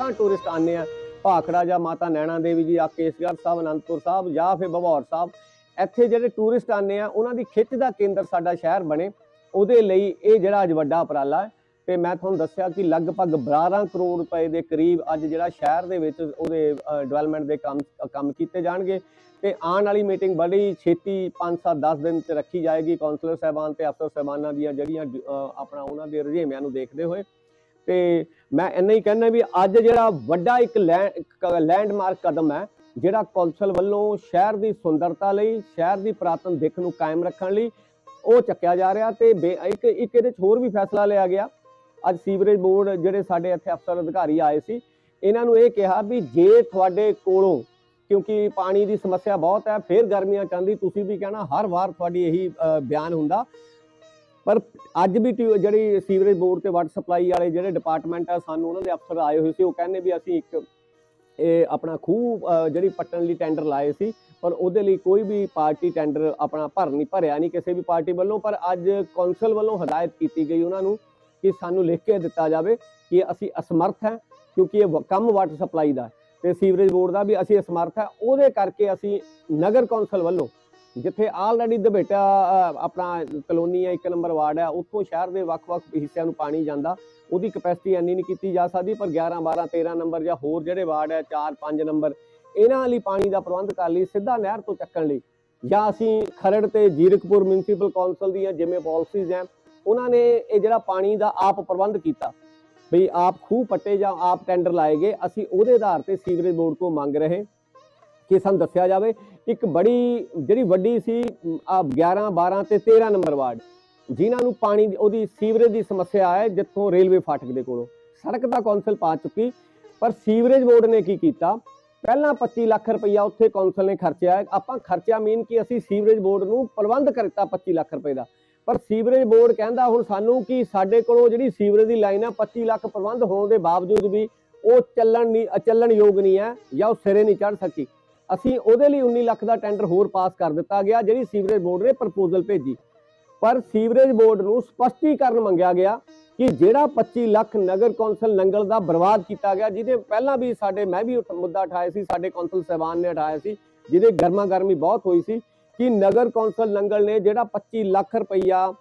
ਲੱਖਾਂ ਟੂਰਿਸਟ ਆਉਂਦੇ ਆ। ਭਾਖੜਾ ਜਾਂ ਮਾਤਾ ਨੈਣਾ ਦੇਵੀ ਜੀ, ਆ ਕੇਸਗੜ੍ਹ ਸਾਹਿਬ, ਅਨੰਦਪੁਰ ਸਾਹਿਬ ਜਾਂ ਫਿਰ ਬਭੌਰ ਸਾਹਿਬ, ਇੱਥੇ ਜਿਹੜੇ ਟੂਰਿਸਟ ਆਉਂਦੇ ਆ, ਉਹਨਾਂ ਦੀ ਖਿੱਚ ਦਾ ਕੇਂਦਰ ਸਾਡਾ ਸ਼ਹਿਰ ਬਣੇ। ਉਹਦੇ ਲਈ ਇਹ ਜਿਹੜਾ ਅੱਜ ਵੱਡਾ ਉਪਰਾਲਾ ਹੈ। ਤੇ ਮੈਂ ਤੁਹਾਨੂੰ ਦੱਸਿਆ ਕਿ ਲਗਭਗ 12 ਕਰੋੜ ਰੁਪਏ ਦੇ ਕਰੀਬ ਅੱਜ ਜਿਹੜਾ ਸ਼ਹਿਰ ਦੇ ਵਿੱਚ ਉਹਦੇ ਡਿਵੈਲਪਮੈਂਟ ਦੇ ਕੰਮ ਕੰਮ ਕੀਤੇ ਜਾਣਗੇ। ਤੇ ਆਉਣ ਵਾਲੀ ਮੀਟਿੰਗ ਬੜੀ ਛੇਤੀ 5-7 10 ਦਿਨ ਚ ਰੱਖੀ ਜਾਏਗੀ। ਕਾਉਂਸਲਰ ਸਾਹਿਬਾਨ ਤੇ ਅਫਸਰ ਸਾਹਿਬਾਨਾਂ ਦੀਆਂ ਜਿਹੜੀਆਂ ਆਪਣਾ ਉਹਨਾਂ ਦੇ ਰੁਝੇਵਿਆਂ ਨੂੰ ਦੇਖਦੇ ਹੋਏ। ਤੇ ਮੈਂ ਇੰਨਾ ਹੀ ਕਹਿਣਾ ਵੀ ਅੱਜ ਜਿਹੜਾ ਵੱਡਾ ਇੱਕ ਲੈਂਡਮਾਰਕ ਕਦਮ ਹੈ, ਜਿਹੜਾ ਕੌਂਸਲ ਵੱਲੋਂ ਸ਼ਹਿਰ ਦੀ ਸੁੰਦਰਤਾ ਲਈ, ਸ਼ਹਿਰ ਦੀ ਪ੍ਰਾਤਨ ਦਿੱਖ ਨੂੰ ਕਾਇਮ ਰੱਖਣ ਲਈ ਉਹ ਚੱਕਿਆ ਜਾ ਰਿਹਾ ਤੇ ਬੇ- ਇੱਕ ਇੱਕ ਇਹਦੇ 'ਚ ਹੋਰ ਵੀ ਫੈਸਲਾ ਲਿਆ ਗਿਆ। ਅੱਜ ਸੀਵਰੇਜ ਬੋਰਡ ਜਿਹੜੇ ਸਾਡੇ ਇੱਥੇ ਅਫਸਰ ਅਧਿਕਾਰੀ ਆਏ ਸੀ, ਇਹਨਾਂ ਨੂੰ ਇਹ ਕਿਹਾ ਵੀ ਜੇ ਤੁਹਾਡੇ ਕੋਲੋਂ ਕਿਉਂਕਿ ਪਾਣੀ ਦੀ ਸਮੱਸਿਆ ਬਹੁਤ ਹੈ, ਫਿਰ ਗਰਮੀਆਂ ਚਾਹੁੰਦੀ, ਤੁਸੀਂ ਵੀ ਕਹਿਣਾ ਹਰ ਵਾਰ ਤੁਹਾਡੀ ਇਹੀ ਬਿਆਨ ਹੁੰਦਾ। ਪਰ ਅੱਜ ਵੀ ਟਿਊ- ਜਿਹੜੀ ਸੀਵਰੇਜ ਬੋਰਡ ਤੇ ਵਾਟਰ ਸਪਲਾਈ ਵਾਲੇ ਜਿਹੜੇ ਡਿਪਾਰਟਮੈਂਟ ਆ, ਸਾਨੂੰ ਉਹਨਾਂ ਦੇ ਅਫਸਰ ਆਏ ਹੋਏ ਸੀ, ਉਹ ਕਹਿੰਦੇ ਵੀ ਅਸੀਂ ਇੱਕ ਇਹ ਆਪਣਾ ਖੂਹ ਜਿਹੜੀ ਪੱਟਣ ਲਈ ਟੈਂਡਰ ਲਾਏ ਸੀ, ਪਰ ਉਹਦੇ ਲਈ ਕੋਈ ਵੀ ਪਾਰਟੀ ਟੈਂਡਰ ਆਪਣਾ ਭਰ ਨਹੀਂ, ਭਰਿਆ ਨਹੀਂ ਕਿਸੇ ਵੀ ਪਾਰਟੀ ਵੱਲੋਂ, ਪਰ ਅੱਜ ਕੌਂਸਲ ਵੱਲੋਂ ਹਦਾਇਤ ਕੀਤੀ ਗਈ ਉਹਨਾਂ ਨੂੰ ਕਿ ਸਾਨੂੰ ਲਿਖ ਕੇ ਦਿੱਤਾ ਜਾਵੇ ਕਿ ਅਸੀਂ ਅਸਮਰਥ ਹੈ, ਕਿਉਂਕਿ ਇਹ ਵ- ਕੰਮ ਵਾਟਰ ਸਪਲਾਈ ਦਾ ਹੈ ਤੇ ਸੀਵਰੇਜ ਬੋਰਡ ਦਾ ਵੀ ਅਸੀਂ ਅਸਮਰਥ ਹੈ, ਉਹਦੇ ਕਰਕੇ ਅਸੀਂ ਨਗਰ ਕੌਂਸਲ ਵੱਲੋਂ ਜਿੱਥੇ ਆਲਰੇਡੀ ਦਬੇਟਾ ਆਪਣਾ ਕਲੋਨੀ ਹੈ ਇੱਕ ਨੰਬਰ ਵਾਰਡ ਹੈ ਉੱਥੋਂ ਸ਼ਹਿਰ ਦੇ ਵੱਖ-ਵੱਖ ਹਿੱਸਿਆਂ ਨੂੰ ਪਾਣੀ ਜਾਂਦਾ, ਉਹਦੀ ਕਪੈਸਿਟੀ ਇੰਨੀ ਨਹੀਂ ਕੀਤੀ ਜਾ ਸਕਦੀ, ਪਰ 11 12 13 ਨੰਬਰ ਜਾਂ ਹੋਰ ਜਿਹੜੇ ਵਾਰਡ ਹੈ 4 5 ਨੰਬਰ, ਇਹਨਾਂ ਲਈ ਪਾਣੀ ਦਾ ਪ੍ਰਬੰਧ ਕਰ ਲਈ, ਸਿੱਧਾ ਨਹਿਰ ਤੋਂ ਚੱਕਣ ਲਈ। ਜਾਂ ਅਸੀਂ ਖਰੜ ਤੇ ਜੀਰਕਪੁਰ ਮਿਊਨਿਸਪਲ ਕੌਂਸਲ ਦੀਆਂ ਜਿਵੇਂ ਪਾਲਿਸੀਜ਼ ਹੈ ਉਹਨਾਂ ਨੇ ਇਹ ਜਿਹੜਾ ਪਾਣੀ ਦਾ ਆਪ ਪ੍ਰਬੰਧ ਕੀਤਾ ਵੀ ਆਪ ਖੂਹ ਪੱਟੇ ਜਾਂ ਆਪ ਟੈਂਡਰ ਲਾਏ ਗਏ, ਅਸੀਂ ਉਹਦੇ ਆਧਾਰ ਤੇ ਸੀਵਰੇਜ ਬੋਰਡ ਤੋਂ ਮੰਗ ਰਹੇ ਕਿ ਸਾਨੂੰ ਦੱਸਿਆ ਜਾਵੇ, ਇੱਕ ਬੜੀ, ਜਿਹੜੀ ਵੱਡੀ ਸੀ, ਆ 11 12 ਤੇ 13 ਨੰਬਰ ਵਾਰਡ, ਜਿਨ੍ਹਾਂ ਨੂੰ ਪਾਣੀ ਦੀ- ਉਹਦੀ ਸੀਵਰੇਜ ਦੀ ਸਮੱਸਿਆ ਹੈ ਜਿੱਥੋਂ ਰੇਲਵੇ ਫਾਟਕ ਦੇ ਕੋਲੋਂ। ਸੜਕ ਦਾ ਕੌਂਸਲ ਪਾ ਚੁੱਕੀ, ਪਰ ਸੀਵਰੇਜ ਬੋਰਡ ਨੇ ਕੀ ਕੀਤਾ? ਪਹਿਲਾਂ 25 ਲੱਖ ਰੁਪਈਆ ਉੱਥੇ ਕੌਂਸਲ ਨੇ ਖਰਚਿਆ। ਆਪਾਂ ਖਰਚਿਆ ਮੀਨ ਕਿ ਅਸੀਂ ਸੀਵਰੇਜ ਬੋਰਡ ਨੂੰ ਪ੍ਰਬੰਧ ਕਰਤਾ 25 ਲੱਖ ਰੁਪਏ ਦਾ। ਪਰ ਸੀਵਰੇਜ ਬੋਰਡ ਕਹਿੰਦਾ ਹੁਣ ਸਾਨੂੰ ਕਿ ਸਾਡੇ ਕੋਲੋਂ ਜਿਹੜੀ ਸੀਵਰੇਜ ਦੀ ਲਾਈਨ ਆ 25 ਲੱਖ ਪ੍ਰਬੰਧ ਹੋਣ ਦੇ ਬਾਵਜੂਦ ਵੀ ਉਹ ਚੱਲਣ ਨਹੀਂ ਚੱਲਣ ਯੋਗ ਨਹੀਂ ਹੈ ਜਾਂ ਉਹ ਸਿਰੇ ਨਹੀਂ ਚੜ ਸਕੀ। ਅਸੀਂ ਉਹਦੇ ਲਈ 19 ਲੱਖ ਦਾ ਟੈਂਡਰ ਹੋਰ ਪਾਸ ਕਰ ਦਿੱਤਾ ਗਿਆ, ਜਿਹੜੀ ਸੀਵਰੇਜ ਬੋਰਡ ਨੇ ਪ੍ਰਪੋਜ਼ਲ ਭੇਜੀ। ਪਰ ਸੀਵਰੇਜ ਬੋਰਡ ਨੂੰ ਸਪਸ਼ਟੀਕਰਨ ਮੰਗਿਆ ਗਿਆ ਕਿ ਜਿਹੜਾ 25 ਲੱਖ ਨਗਰ ਕੌਂਸਲ ਨੰਗਲ ਦਾ ਬਰਬਾਦ ਕੀਤਾ ਗਿਆ, ਜਿਹਦੇ ਪਹਿਲਾਂ ਵੀ ਸਾਡੇ, ਮੈਂ ਵੀ ਮੁੱਦਾ ਉਠਾਇਆ ਸੀ, ਸਾਡੇ ਕੌਂਸਲ ਸਹਿਬਾਨ ਨੇ ਉਠਾਇਆ ਸੀ, ਜਿਹਦੇ ਗਰਮਾ ਗਰਮੀ ਬਹੁਤ ਹੋਈ ਸੀ, ਕਿ ਨਗਰ ਕੌਂਸਲ ਨੰਗਲ ਨੇ ਜਿਹੜਾ 25 ਲੱਖ ਰੁਪਈਆ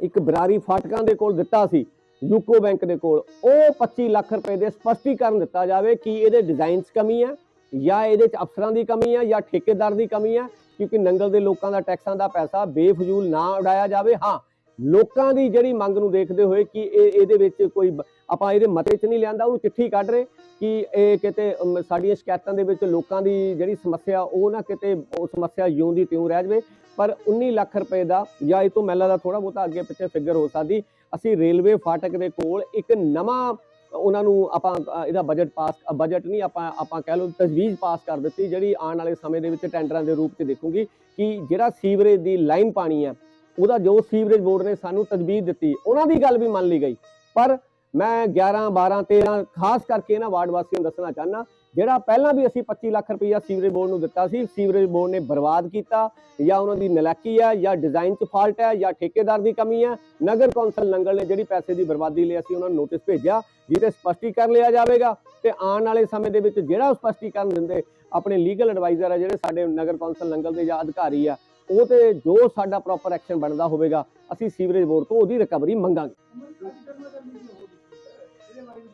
ਇੱਕ ਬਰਾਰੀ ਫਾਟਕਾਂ ਦੇ ਕੋਲ ਦਿੱਤਾ ਸੀ, ਯੂਕੋ ਬੈਂਕ ਦੇ ਕੋਲ, ਉਹ 25 ਲੱਖ ਰੁਪਏ ਦੇ ਸਪਸ਼ਟੀਕਰਨ ਦਿੱਤਾ ਜਾਵੇ ਕਿ ਇਹਦੇ ਡਿਜ਼ਾਈਨ 'ਚ ਕਮੀ ਹੈ ਜਾਂ ਇਹਦੇ 'ਚ ਅਫਸਰਾਂ ਦੀ ਕਮੀ ਹੈ ਜਾਂ ਠੇਕੇਦਾਰ ਦੀ ਕਮੀ ਹੈ ਕਿਉਂਕਿ ਨੰਗਲ ਦੇ ਲੋਕਾਂ ਦਾ ਟੈਕਸਾਂ ਦਾ ਪੈਸਾ ਬੇਫਜ਼ੂਲ ਨਾ ਉਡਾਇਆ ਜਾਵੇ। ਹਾਂ, ਲੋਕਾਂ ਦੀ ਜਿਹੜੀ ਮੰਗ ਨੂੰ ਦੇਖਦੇ ਹੋਏ ਕਿ ਇਹ ਇਹਦੇ ਵਿੱਚ ਕੋਈ ਬ- ਆਪਾਂ ਇਹਦੇ ਮਤੇ 'ਚ ਨਹੀਂ ਲਿਆਂਦਾ, ਉਹਨੂੰ ਚਿੱਠੀ ਕੱਢ ਰਹੇ ਕਿ ਇਹ ਕਿਤੇ ਸਾਡੀਆਂ ਸ਼ਿਕਾਇਤਾਂ ਦੇ ਵਿੱਚ ਲੋਕਾਂ ਦੀ ਜਿਹੜੀ ਸਮੱਸਿਆ, ਉਹ ਨਾ ਕਿਤੇ ਉਹ ਸਮੱਸਿਆ ਜਿਉਂ ਦੀ ਤਿਉਂ ਰਹਿ ਜਾਵੇ। ਪਰ 19 ਲੱਖ ਰੁਪਏ ਦਾ ਜਾਂ ਇਹ ਤੋਂ ਮਹਿਲਾ ਦਾ ਥੋੜਾ ਬਹੁਤਾ ਅੱਗੇ ਪਿੱਛੇ ਫਿਗਰ ਹੋ ਸਕਦੀ, ਅਸੀਂ ਰੇਲਵੇ ਫਾਟਕ ਦੇ ਕੋਲ ਇੱਕ ਨਵਾਂ ਉਹਨਾਂ ਨੂੰ ਆਪਾਂ ਇਹਦਾ ਬਜਟ ਪਾਸ ਬਜਟ ਨਹੀਂ ਆਪਾਂ ਆਪਾਂ ਕਹਿ ਲਓ ਤਜਵੀਜ਼ ਪਾਸ ਕਰ ਦਿੱਤੀ, ਜਿਹੜੀ ਆਉਣ ਵਾਲੇ ਸਮੇਂ ਦੇ ਵਿੱਚ ਟੈਂਡਰਾਂ ਦੇ ਰੂਪ 'ਚ ਦੇਖੂਗੀ ਕਿ ਜਿਹੜਾ ਸੀਵਰੇਜ ਦੀ ਲਾਈਨ ਪਾਣੀ ਹੈ ਉਹਦਾ ਜੋ ਸੀਵਰੇਜ ਬੋਰਡ ਨੇ ਸਾਨੂੰ ਤਜਵੀਜ਼ ਦਿੱਤੀ, ਉਹਨਾਂ ਦੀ ਗੱਲ ਵੀ ਮੰਨ ਲਈ ਗਈ। ਪਰ ਮੈਂ 11 12 13 ਖਾਸ ਕਰਕੇ ਇਹਨਾਂ ਵਾਰਡ ਵਾਸੀਆਂ ਨੂੰ ਦੱਸਣਾ ਚਾਹਨਾ ਜਿਹੜਾ ਪਹਿਲਾਂ ਵੀ ਅਸੀਂ 25 ਲੱਖ ਰੁਪਈਆ ਸੀਵਰੇਜ ਬੋਰਡ ਨੂੰ ਦਿੱਤਾ ਸੀ, ਸੀਵਰੇਜ ਬੋਰਡ ਨੇ ਬਰਬਾਦ ਕੀਤਾ, ਜਾਂ ਉਹਨਾਂ ਦੀ ਨਲਾਇਕੀ ਹੈ ਜਾਂ ਡਿਜ਼ਾਈਨ 'ਚ ਫਾਲਟ ਹੈ ਜਾਂ ਠੇਕੇਦਾਰ ਦੀ ਕਮੀ ਹੈ ਨਗਰ ਕੌਂਸਲ ਨੰਗਲ ਨੇ ਜਿਹੜੀ ਪੈਸੇ ਦੀ ਬਰਬਾਦੀ ਲਈ ਅਸੀਂ ਉਹਨਾਂ ਨੂੰ ਨੋਟਿਸ ਭੇਜਿਆ, ਜਿਹਦੇ ਸਪਸ਼ਟੀਕਰਨ ਲਿਆ ਜਾਵੇਗਾ, ਤੇ ਆਉਣ ਵਾਲੇ ਸਮੇਂ ਦੇ ਵਿੱਚ ਜਿਹੜਾ ਉਹ ਸਪਸ਼ਟੀਕਰਨ ਦਿੰਦੇ, ਆਪਣੇ ਲੀਗਲ ਐਡਵਾਈਜ਼ਰ ਹੈ ਜਿਹੜੇ ਸਾਡੇ ਨਗਰ ਕੌਂਸਲ ਨੰਗਲ ਦੇ ਜਾਂ ਅਧਿਕਾਰੀ ਆ, ਉਹ ਤੇ ਜੋ ਸਾਡਾ ਪ੍ਰੋਪਰ ਐਕਸ਼ਨ ਬਣਦਾ ਹੋਵੇਗਾ, ਅਸੀਂ ਸੀਵਰੇਜ ਬੋਰਡ ਤੋਂ ਉਹਦੀ ਰਿਕਵਰੀ ਮੰਗਾਂਗੇ।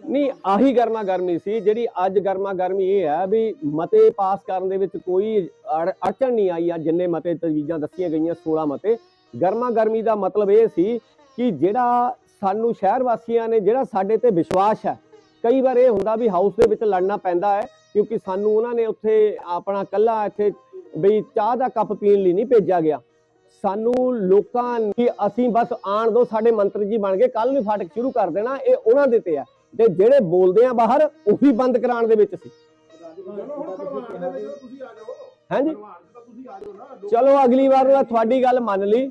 ਨਹੀਂ, ਆਹੀ ਗਰਮਾ ਗਰਮੀ ਸੀ, ਜਿਹੜੀ ਅੱਜ ਗਰਮਾ ਗਰਮੀ ਇਹ ਹੈ ਵੀ ਮਤੇ ਪਾਸ ਕਰਨ ਦੇ ਵਿੱਚ ਕੋਈ ਅੜ- ਅੜਚਣ ਨਹੀਂ ਆਈ ਆ, ਜਿੰਨੇ ਮਤੇ ਤਜਵੀਜ਼ਾਂ ਦੱਸੀਆਂ ਗਈਆਂ 16 ਮਤੇ। ਗਰਮਾ ਗਰਮੀ ਦਾ ਮਤਲਬ ਇਹ ਸੀ ਕਿ ਜਿਹੜਾ ਸਾਨੂੰ ਸ਼ਹਿਰ ਵਾਸੀਆਂ ਨੇ, ਜਿਹੜਾ ਸਾਡੇ ਤੇ ਵਿਸ਼ਵਾਸ ਹੈ, ਕਈ ਵਾਰ ਇਹ ਹੁੰਦਾ ਵੀ ਹਾਊਸ ਦੇ ਵਿੱਚ ਲੜਨਾ ਪੈਂਦਾ ਹੈ, ਕਿਉਂਕਿ ਸਾਨੂੰ ਉਹਨਾਂ ਨੇ ਉੱਥੇ ਆਪਣਾ ਕੱਲਾ ਇੱਥੇ ਬਈ ਚਾਹ ਦਾ ਕੱਪ ਪੀਣ ਲਈ ਨਹੀਂ ਭੇਜਿਆ ਗਿਆ। ਸਾਨੂੰ ਲੋਕਾਂ ਨੇ ਅਸੀਂ ਬਸ ਆਣ ਦੋ, ਸਾਡੇ ਮੰਤਰੀ ਜੀ ਬਣ ਗਏ ਕੱਲ ਨੂੰ ਫਾਟਕ ਸ਼ੁਰੂ ਕਰ ਦੇਣਾ, ਇਹ ਉਹਨਾਂ ਦੇ ਤੇ ਆ ਤੇ ਜਿਹੜੇ ਬੋਲਦੇ ਆ ਬਾਹਰ, ਉਹੀ ਬੰਦ ਕਰਾਉਣ ਦੇ ਵਿੱਚ ਸੀ। ਹਾਂਜੀ। ਚਲੋ, ਅਗਲੀ ਵਾਰ ਮੈਂ ਤੁਹਾਡੀ ਗੱਲ ਮੰਨ ਲਈ।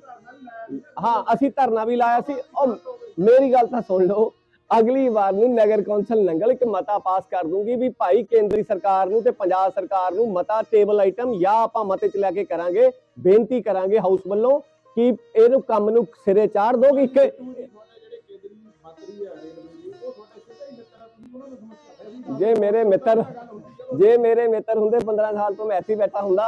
ਹਾਂ, ਅਸੀਂ ਧਰਨਾ ਵੀ ਲਾਇਆ ਸੀ। ਉਹ ਮੇਰੀ ਗੱਲ ਤਾਂ ਸੁਣ ਲਓ। ਅਗਲੀ ਵਾਰ ਨੂੰ ਨਗਰ ਕੌਂਸਲ ਨੰਗਲ ਇੱਕ ਮਤਾ ਪਾਸ ਕਰ ਦੂੰਗੀ ਵੀ ਭਾਈ ਕੇਂਦਰੀ ਸਰਕਾਰ ਨੂੰ ਤੇ ਪੰਜਾਬ ਸਰਕਾਰ ਨੂੰ ਮਤਾ ਟੇਬਲ ਆਈਟਮ ਜਾਂ ਆਪਾਂ ਮਤੇ ਚ ਲੈ ਕੇ ਕਰਾਂਗੇ, ਬੇਨਤੀ ਕਰਾਂਗੇ ਹਾਊਸ ਵੱਲੋਂ ਕਿ ਇਹਨੂੰ ਕੰਮ ਨੂੰ ਸਿਰੇ ਚਾੜ ਦੋਗੇ ਇੱਕ। ਜੇ ਮੇਰੇ ਮਿੱਤਰ ਜੇ ਮੇਰੇ ਮਿੱਤਰ ਹੁੰਦੇ 15 ਸਾਲ ਤੋਂ ਮੈਂ ਇੱਥੇ ਬੈਠਾ ਹੁੰਦਾ।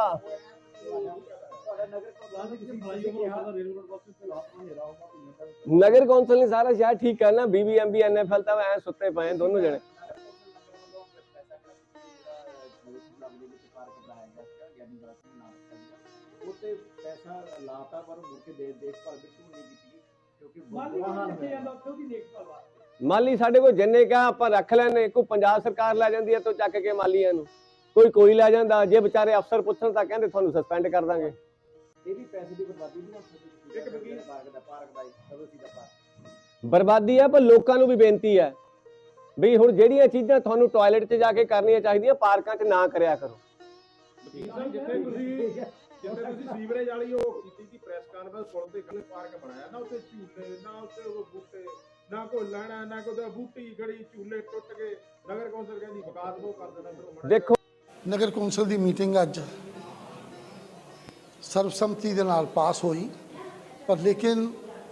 ਨਗਰ ਕੌਂਸਲ ਨੇ ਸਾਰਾ ਸ਼ਹਿਰ ਠੀਕ ਕਰਨਾ ਬੀਬੀਐਮਬੀ ਐਨਐਫਐਲ ਤਾਂ ਐ ਸੁੱਤੇ ਪਏ ਦੋਨੋਂ ਜਣੇ। ਉੱਤੇ ਪੈਸਾ ਲਾਤਾ ਪਰ ਮੁੜ ਕੇ ਦੇ ਦੇਖਭਾਲ ਬਿਲਕੁਲ ਨਹੀਂ ਕੀਤੀ ਕਿਉਂਕਿ ਬੁਰਾ ਹਾਲ ਹੋਇਆ। ਮਾਲੀ ਸਾਡੇ ਕੋਲ ਜਿੰਨੇ ਕਹਾ ਆਪਾਂ ਰੱਖ ਲੈਨੇ ਕੋਈ ਪੰਜਾਬ ਸਰਕਾਰ ਲੈ ਜਾਂਦੀ ਹੈ ਤੋਂ ਚੱਕ ਕੇ ਮਾਲੀਆਂ ਨੂੰ ਕੋਈ ਕੋਈ ਲੈ ਜਾਂਦਾ ਜੇ ਵਿਚਾਰੇ ਅਫਸਰ ਪੁੱਛਣ ਤਾਂ ਕਹਿੰਦੇ ਤੁਹਾਨੂੰ ਸਸਪੈਂਡ ਕਰ ਦਾਂਗੇ। ਇਹ ਵੀ ਪੈਸੇ ਦੀ ਬਰਬਾਦੀ ਨਹੀਂ ਸਕਦੀ ਇੱਕ ਵਕੀਲ ਪਾਰਕ ਦਾ ਪਾਰਕ ਦਾ ਸਬਸੀ ਦਾ ਪਾਰਕ ਬਰਬਾਦੀ ਹੈ ਪਰ ਲੋਕਾਂ ਨੂੰ ਵੀ ਬੇਨਤੀ ਹੈ ਵੀ ਹੁਣ ਜਿਹੜੀਆਂ ਚੀਜ਼ਾਂ ਤੁਹਾਨੂੰ ਟਾਇਲਟ 'ਚ ਜਾ ਕੇ ਕਰਨੀਆਂ ਚਾਹੀਦੀਆਂ ਪਾਰਕਾਂ 'ਚ ਨਾ ਕਰਿਆ ਕਰੋ। ਵਕੀਲ ਸਾਹਿਬ ਜਿੱਥੇ ਤੁਸੀਂ ਜਿੱਥੇ ਤੁਸੀਂ ਸੀਵਰੇਜ ਵਾਲੀ ਉਹ ਕੀਤੀ ਸੀ ਪ੍ਰੈਸ ਕਾਨਫਰੰਸ ਪੁਲ ਤੇ ਪਾਰਕ ਬਣਾਇਆ ਨਾ ਉੱਤੇ ਝੂਲੇ ਨਾ ਉੱਤੇ ਉਹ ਬੂਟੇ। ਨਾ ਕੋਈ ਲੈਣਾ ਨਾ ਕੋਈ ਉਹਦਾ ਬੂਟੀ ਖੜੀ ਝੂਲੇ ਟੁੱਟ ਗਏ। ਨਗਰ ਕੌਂਸਲ ਕਹਿੰਦੀ ਵਿਕਾਸ ਉਹ ਕਰ ਦੇਣਾ ਫਿਰ ਉਹ ਮਾੜਾ ਦੇਖੋ। ਨਗਰ ਕੌਂਸਲ ਦੀ ਮੀਟਿੰਗ ਅੱਜ ਸਰਬਸੰਮਤੀ ਦੇ ਨਾਲ ਪਾਸ ਹੋਈ ਪਰ ਲੇਕਿਨ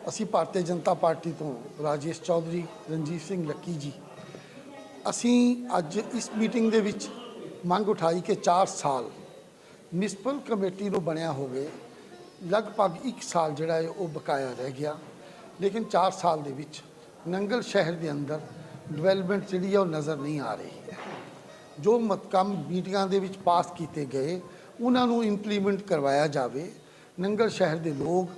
ਅਸੀਂ ਭਾਰਤੀ ਜਨਤਾ ਪਾਰਟੀ ਤੋਂ ਰਾਜੇਸ਼ ਚੌਧਰੀ ਰਣਜੀਤ ਸਿੰਘ ਲੱਕੀ ਜੀ ਅਸੀਂ ਅੱਜ ਇਸ ਮੀਟਿੰਗ ਦੇ ਵਿੱਚ ਮੰਗ ਉਠਾਈ ਕਿ 4 ਸਾਲ ਮਿਊਨਿਸਪਲ ਕਮੇਟੀ ਨੂੰ ਬਣਿਆ ਹੋਵੇ ਲਗਭਗ 1 ਸਾਲ ਜਿਹੜਾ ਹੈ ਉਹ ਬਕਾਇਆ ਰਹਿ ਗਿਆ ਲੇਕਿਨ 4 ਸਾਲ ਦੇ ਵਿੱਚ ਨੰਗਲ ਸ਼ਹਿਰ ਦੇ ਅੰਦਰ ਡਿਵੈਲਪਮੈਂਟ ਜਿਹੜੀ ਆ ਉਹ ਨਜ਼ਰ ਨਹੀਂ ਆ ਰਹੀ। ਹੈ ਜੋ ਮਤ ਕੰਮ ਮੀਟਿੰਗਾਂ ਦੇ ਵਿੱਚ ਪਾਸ ਕੀਤੇ ਗਏ, ਉਹਨਾਂ ਨੂੰ ਇੰਪਲੀਮੈਂਟ ਕਰਵਾਇਆ ਜਾਵੇ। ਨੰਗਲ ਸ਼ਹਿਰ ਦੇ ਲੋਕ